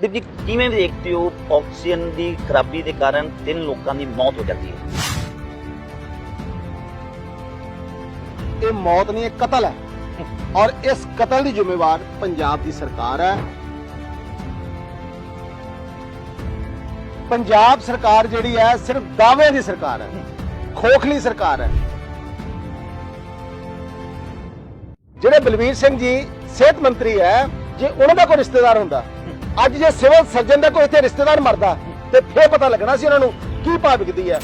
ਦੀਪ ਜੀ, ਕਿਵੇਂ ਦੇਖਦੇ ਹੋ ਆਕਸੀਜਨ ਦੀ ਖਰਾਬੀ ਦੇ ਕਾਰਨ ਤਿੰਨ ਲੋਕਾਂ ਦੀ ਮੌਤ ਹੋ ਜਾਂਦੀ ਹੈ? ਇਹ ਮੌਤ ਨਹੀਂ, ਇਹ ਕਤਲ ਹੈ। ਔਰ ਇਸ ਕਤਲ ਦੀ ਜ਼ਿੰਮੇਵਾਰ ਪੰਜਾਬ ਦੀ ਸਰਕਾਰ ਹੈ। ਪੰਜਾਬ ਸਰਕਾਰ ਜਿਹੜੀ ਹੈ, ਸਿਰਫ ਦਾਅਵੇ ਦੀ ਸਰਕਾਰ ਹੈ। ਖੋਖਲੀ ਸਰਕਾਰ ਹੈ। ਜਿਹੜੇ ਬਲਵੀਰ ਸਿੰਘ ਜੀ ਸਿਹਤ ਮੰਤਰੀ ਹੈ, ਜੇ ਉਹਨਾਂ ਦਾ ਕੋਈ ਰਿਸ਼ਤੇਦਾਰ ਹੁੰਦਾ ਅੱਜ ਜੇ ਸਿਵਲ ਸਰਜਨ ਦਾ ਕੋਈ ਇੱਥੇ ਰਿਸ਼ਤੇਦਾਰ ਮਰਦਾ ਤੇ ਫੇਰ ਪਤਾ ਲੱਗਣਾ ਸੀ ਉਹਨਾਂ ਨੂੰ ਕੀ ਭਾਅ ਵਿਕਦੀ ਹੈ।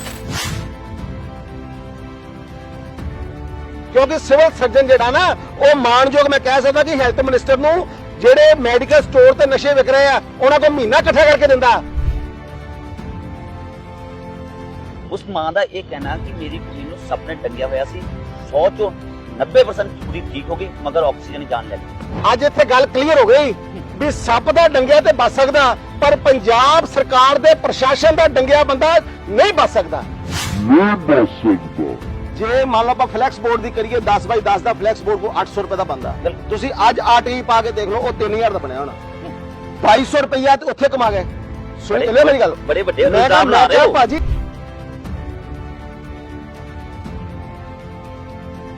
ਕਿਉਂਕਿ ਸਿਵਲ ਸਰਜਨ ਜਿਹੜਾ ਨਾ ਉਹ ਮਾਨਯੋਗ ਮੈਂ ਕਹਿ ਸਕਦਾ ਕਿ ਹੈਲਥ ਮਿਨਿਸਟਰ ਨੂੰ ਜਿਹੜੇ ਮੈਡੀਕਲ ਸਟੋਰ ਤੇ ਨਸ਼ੇ ਵਿਕ ਰਹੇ ਆ ਉਹਨਾਂ ਕੋਲ ਮਹੀਨਾ ਇਕੱਠਾ ਕਰਕੇ ਦਿੰਦਾ। ਉਸ ਮਾਂ ਦਾ ਇਹ ਕਹਿਣਾ ਕਿ ਮੇਰੀ ਕੁੜੀ ਨੂੰ ਸੱਪ ਨੇ ਡੰਗਿਆ ਹੋਇਆ ਸੀ 100 ਚੋਂ 90% ਕੁੜੀ ਠੀਕ ਹੋ ਗਈ ਮਗਰ ਆਕਸੀਜਨ ਹੀ ਜਾਨ ਲੈ ਗਈ। ਅੱਜ ਇੱਥੇ ਗੱਲ ਕਲੀਅਰ ਹੋ ਗਈ। ਵੀ ਸੱਪ ਦਾ ਡੰਗਿਆ ਤੇ ਬਚ ਸਕਦਾ ਪਰ ਪੰਜਾਬ ਸਰਕਾਰ ਦੇ ਪ੍ਰਸ਼ਾਸਨ ਦਾ ਡੰਗਿਆ ਬੰਦਾ ਨਹੀਂ ਬਚ ਸਕਦਾ। ਨਹੀਂ ਬਚ ਸਕਦਾ। ਜੇ ਮੰਨ ਲਓ ਆਪਾਂ ਫਲੈਕਸ ਬੋਰਡ ਦੀ ਕਰੀਏ 10 ਬਾਈ 10 ਦਾ ਫਲੈਕਸ ਬੋਰਡ ਕੋ 800 ਰੁਪਏ ਦਾ ਬੰਦਾ। ਤੁਸੀਂ ਅੱਜ ਆਰਟੀਈ ਪਾ ਕੇ ਦੇਖ ਲਓ ਉਹ 3000 ਦਾ ਬਣਿਆ ਹੋਣਾ। 2200 ਰੁਪਈਆ ਤੇ ਉੱਥੇ ਕਮਾ ਗਏ। ਸੁਣ ਲਿਓ ਮੇਰੀ ਗੱਲ। ਬੜੇ ਵੱਡੇ ਇਲਜ਼ਾਮ ਲਾ ਰਹੇ ਹੋ। ਭਾਜੀ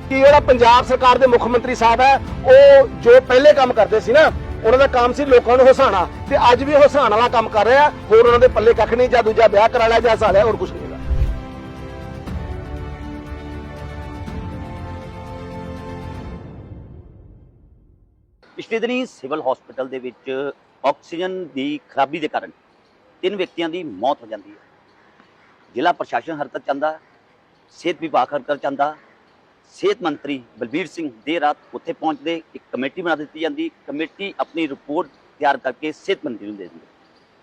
ਕਿ ਜਿਹੜਾ ਪੰਜਾਬ ਸਰਕਾਰ ਦੇ ਮੁੱਖ ਮੰਤਰੀ ਸਾਹਿਬ ਹੈ ਉਹ ਜੋ ਪਹਿਲੇ ਕੰਮ ਕਰਦੇ ਸੀ ਨਾ ਉਹਨਾਂ ਦਾ ਕੰਮ ਸੀ ਲੋਕਾਂ ਨੂੰ ਹਸਾਣਾ ਤੇ ਅੱਜ ਵੀ ਉਹ ਹਸਾਉਣ ਵਾਲਾ ਕੰਮ ਕਰ ਰਿਹਾ, ਹੋਰ ਉਹਨਾਂ ਦੇ ਪੱਲੇ ਕੱਖ ਨਹੀਂ, ਜਾਂ ਦੂਜਾ ਵਿਆਹ ਕਰਾ ਲਿਆ, ਜਾਂ ਹਸਾ ਹੋਰ ਕੁਝ ਨਹੀਂ ਹੈਗਾ। ਪਿਛਲੇ ਦਿਨੀ ਸਿਵਲ ਹਸਪੀਟਲ ਦੇ ਵਿੱਚ ਆਕਸੀਜਨ ਦੀ ਖਰਾਬੀ ਦੇ ਕਾਰਨ ਤਿੰਨ ਵਿਅਕਤੀਆਂ ਦੀ ਮੌਤ ਹੋ ਜਾਂਦੀ ਹੈ। ਜ਼ਿਲ੍ਹਾ ਪ੍ਰਸ਼ਾਸਨ ਹਰਕਤ ਚਾਹੁੰਦਾ, ਸਿਹਤ ਵਿਭਾਗ ਹਰਕਤ ਚਾਹੁੰਦਾ ਸਿਹਤ ਮੰਤਰੀ ਬਲਬੀਰ ਸਿੰਘ ਦੇਰ ਰਾਤ ਉੱਥੇ ਪਹੁੰਚਦੇ ਇੱਕ ਕਮੇਟੀ ਬਣਾ ਦਿੱਤੀ ਜਾਂਦੀ ਕਮੇਟੀ ਆਪਣੀ ਰਿਪੋਰਟ ਤਿਆਰ ਕਰਕੇ ਸਿਹਤ ਮੰਤਰੀ ਨੂੰ ਦੇ ਦਿੰਦੀ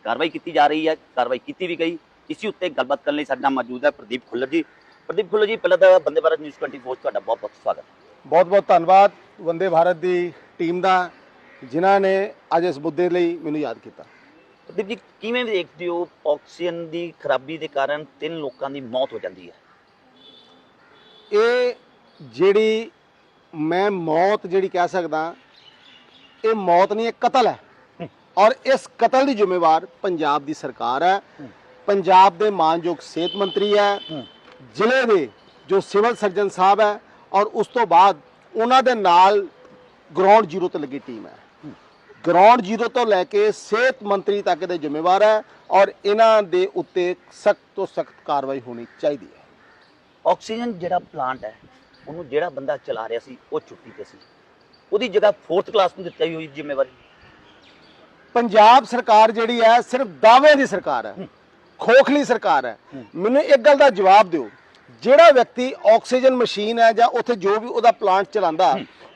ਕਾਰਵਾਈ ਕੀਤੀ ਜਾ ਰਹੀ ਹੈ ਕਾਰਵਾਈ ਕੀਤੀ ਵੀ ਗਈ। ਇਸੇ ਉੱਤੇ ਗੱਲਬਾਤ ਕਰਨ ਲਈ ਸਾਡੇ ਮੌਜੂਦ ਹੈ ਪ੍ਰਦੀਪ ਖੁੱਲਰ ਜੀ। ਪ੍ਰਦੀਪ ਖੁੱਲਰ ਜੀ ਪਹਿਲਾਂ ਤਾਂ ਬੰਦੇ ਭਾਰਤ ਨਿਊਜ਼ 24 ਤੁਹਾਡਾ ਬਹੁਤ ਬਹੁਤ ਸਵਾਗਤ ਬਹੁਤ ਬਹੁਤ ਧੰਨਵਾਦ ਵੰਦੇ ਭਾਰਤ ਦੀ ਟੀਮ ਦਾ ਜਿਨ੍ਹਾਂ ਨੇ ਅੱਜ ਇਸ ਮੁੱਦੇ ਲਈ ਮੈਨੂੰ ਯਾਦ ਕੀਤਾ। ਪ੍ਰਦੀਪ ਜੀ ਕਿਵੇਂ ਦੇਖਦੇ ਹੋ ਆਕਸੀਜਨ ਦੀ ਖਰਾਬੀ ਦੇ ਕਾਰਨ ਤਿੰਨ ਲੋਕਾਂ ਦੀ ਮੌਤ ਹੋ ਜਾਂਦੀ ਹੈ? ਇਹ ਜਿਹੜੀ ਮੈਂ ਮੌਤ ਜਿਹੜੀ ਕਹਿ ਸਕਦਾ, ਇਹ ਮੌਤ ਨਹੀਂ, ਇਹ ਕਤਲ ਹੈ। ਔਰ ਇਸ ਕਤਲ ਦੀ ਜ਼ਿੰਮੇਵਾਰ ਪੰਜਾਬ ਦੀ ਸਰਕਾਰ ਹੈ। ਪੰਜਾਬ ਦੇ ਮਾਨਯੋਗ ਸਿਹਤ ਮੰਤਰੀ ਹੈ। ਜ਼ਿਲ੍ਹੇ ਦੇ ਜੋ ਸਿਵਲ ਸਰਜਨ ਸਾਹਿਬ ਹੈ ਔਰ ਉਸ ਤੋਂ ਬਾਅਦ ਉਹਨਾਂ ਦੇ ਨਾਲ ਗਰਾਊਂਡ ਜ਼ੀਰੋ ਤੇ ਲੱਗੀ ਟੀਮ ਹੈ। ਗਰਾਊਂਡ ਜ਼ੀਰੋ ਤੋਂ ਲੈ ਕੇ ਸਿਹਤ ਮੰਤਰੀ ਤੱਕ ਦੇ ਜ਼ਿੰਮੇਵਾਰ ਹੈ ਔਰ ਇਹਨਾਂ ਦੇ ਉੱਤੇ ਸਖਤ ਤੋਂ ਸਖਤ ਕਾਰਵਾਈ ਹੋਣੀ ਚਾਹੀਦੀ ਹੈ। ਆਕਸੀਜਨ ਜਿਹੜਾ ਪਲਾਂਟ ਹੈ ਉਹਨੂੰ ਜਿਹੜਾ ਬੰਦਾ ਚਲਾ ਰਿਹਾ ਸੀ ਉਹ ਛੁੱਟੀ ਤੇ ਸੀ। ਉਹਦੀ ਜਗ੍ਹਾ 4th ਕਲਾਸ ਨੂੰ ਦਿੱਤੀ ਹੋਈ ਜ਼ਿੰਮੇਵਾਰੀ। ਪੰਜਾਬ ਸਰਕਾਰ ਜਿਹੜੀ ਹੈ ਸਿਰਫ ਦਾਅਵੇ ਦੀ ਸਰਕਾਰ ਹੈ ਖੋਖਲੀ ਸਰਕਾਰ ਹੈ। ਮੈਨੂੰ ਇੱਕ ਗੱਲ ਦਾ ਜਵਾਬ ਦਿਓ। ਜਿਹੜਾ ਵਿਅਕਤੀ ਆਕਸੀਜਨ ਮਸ਼ੀਨ ਹੈ ਜਾਂ ਉੱਥੇ ਜੋ ਵੀ ਉਹਦਾ ਪਲਾਂਟ ਚਲਾਉਂਦਾ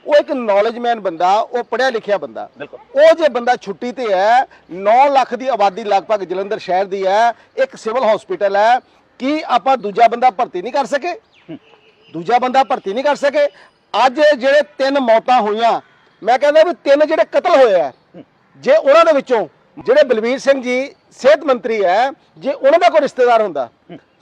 ਉਹ ਇੱਕ ਨੌਲੇਜਮੈਨ ਬੰਦਾ ਉਹ ਪੜ੍ਹਿਆ ਲਿਖਿਆ ਬੰਦਾ। ਉਹ ਜੇ ਬੰਦਾ ਛੁੱਟੀ ਤੇ ਹੈ 9 ਲੱਖ ਦੀ ਆਬਾਦੀ ਲਗਭਗ ਜਲੰਧਰ ਸ਼ਹਿਰ ਦੀ ਹੈ ਇੱਕ ਸਿਵਲ ਹਸਪੀਟਲ ਹੈ ਕੀ ਆਪਾਂ ਦੂਜਾ ਬੰਦਾ ਭਰਤੀ ਨਹੀਂ ਕਰ ਸਕੇ? ਦੂਜਾ ਬੰਦਾ ਭਰਤੀ ਨਹੀਂ ਕਰ ਸਕੇ। ਅੱਜ ਜਿਹੜੇ ਤਿੰਨ ਮੌਤਾਂ ਹੋਈਆਂ, ਮੈਂ ਕਹਿੰਦਾ ਵੀ ਤਿੰਨ ਜਿਹੜੇ ਕਤਲ ਹੋਏ ਆ, ਜੇ ਉਹਨਾਂ ਦੇ ਵਿੱਚੋਂ ਜਿਹੜੇ ਬਲਵੀਰ ਸਿੰਘ ਜੀ ਸਿਹਤ ਮੰਤਰੀ ਹੈ, ਜੇ ਉਹਨਾਂ ਦਾ ਕੋਈ ਰਿਸ਼ਤੇਦਾਰ ਹੁੰਦਾ,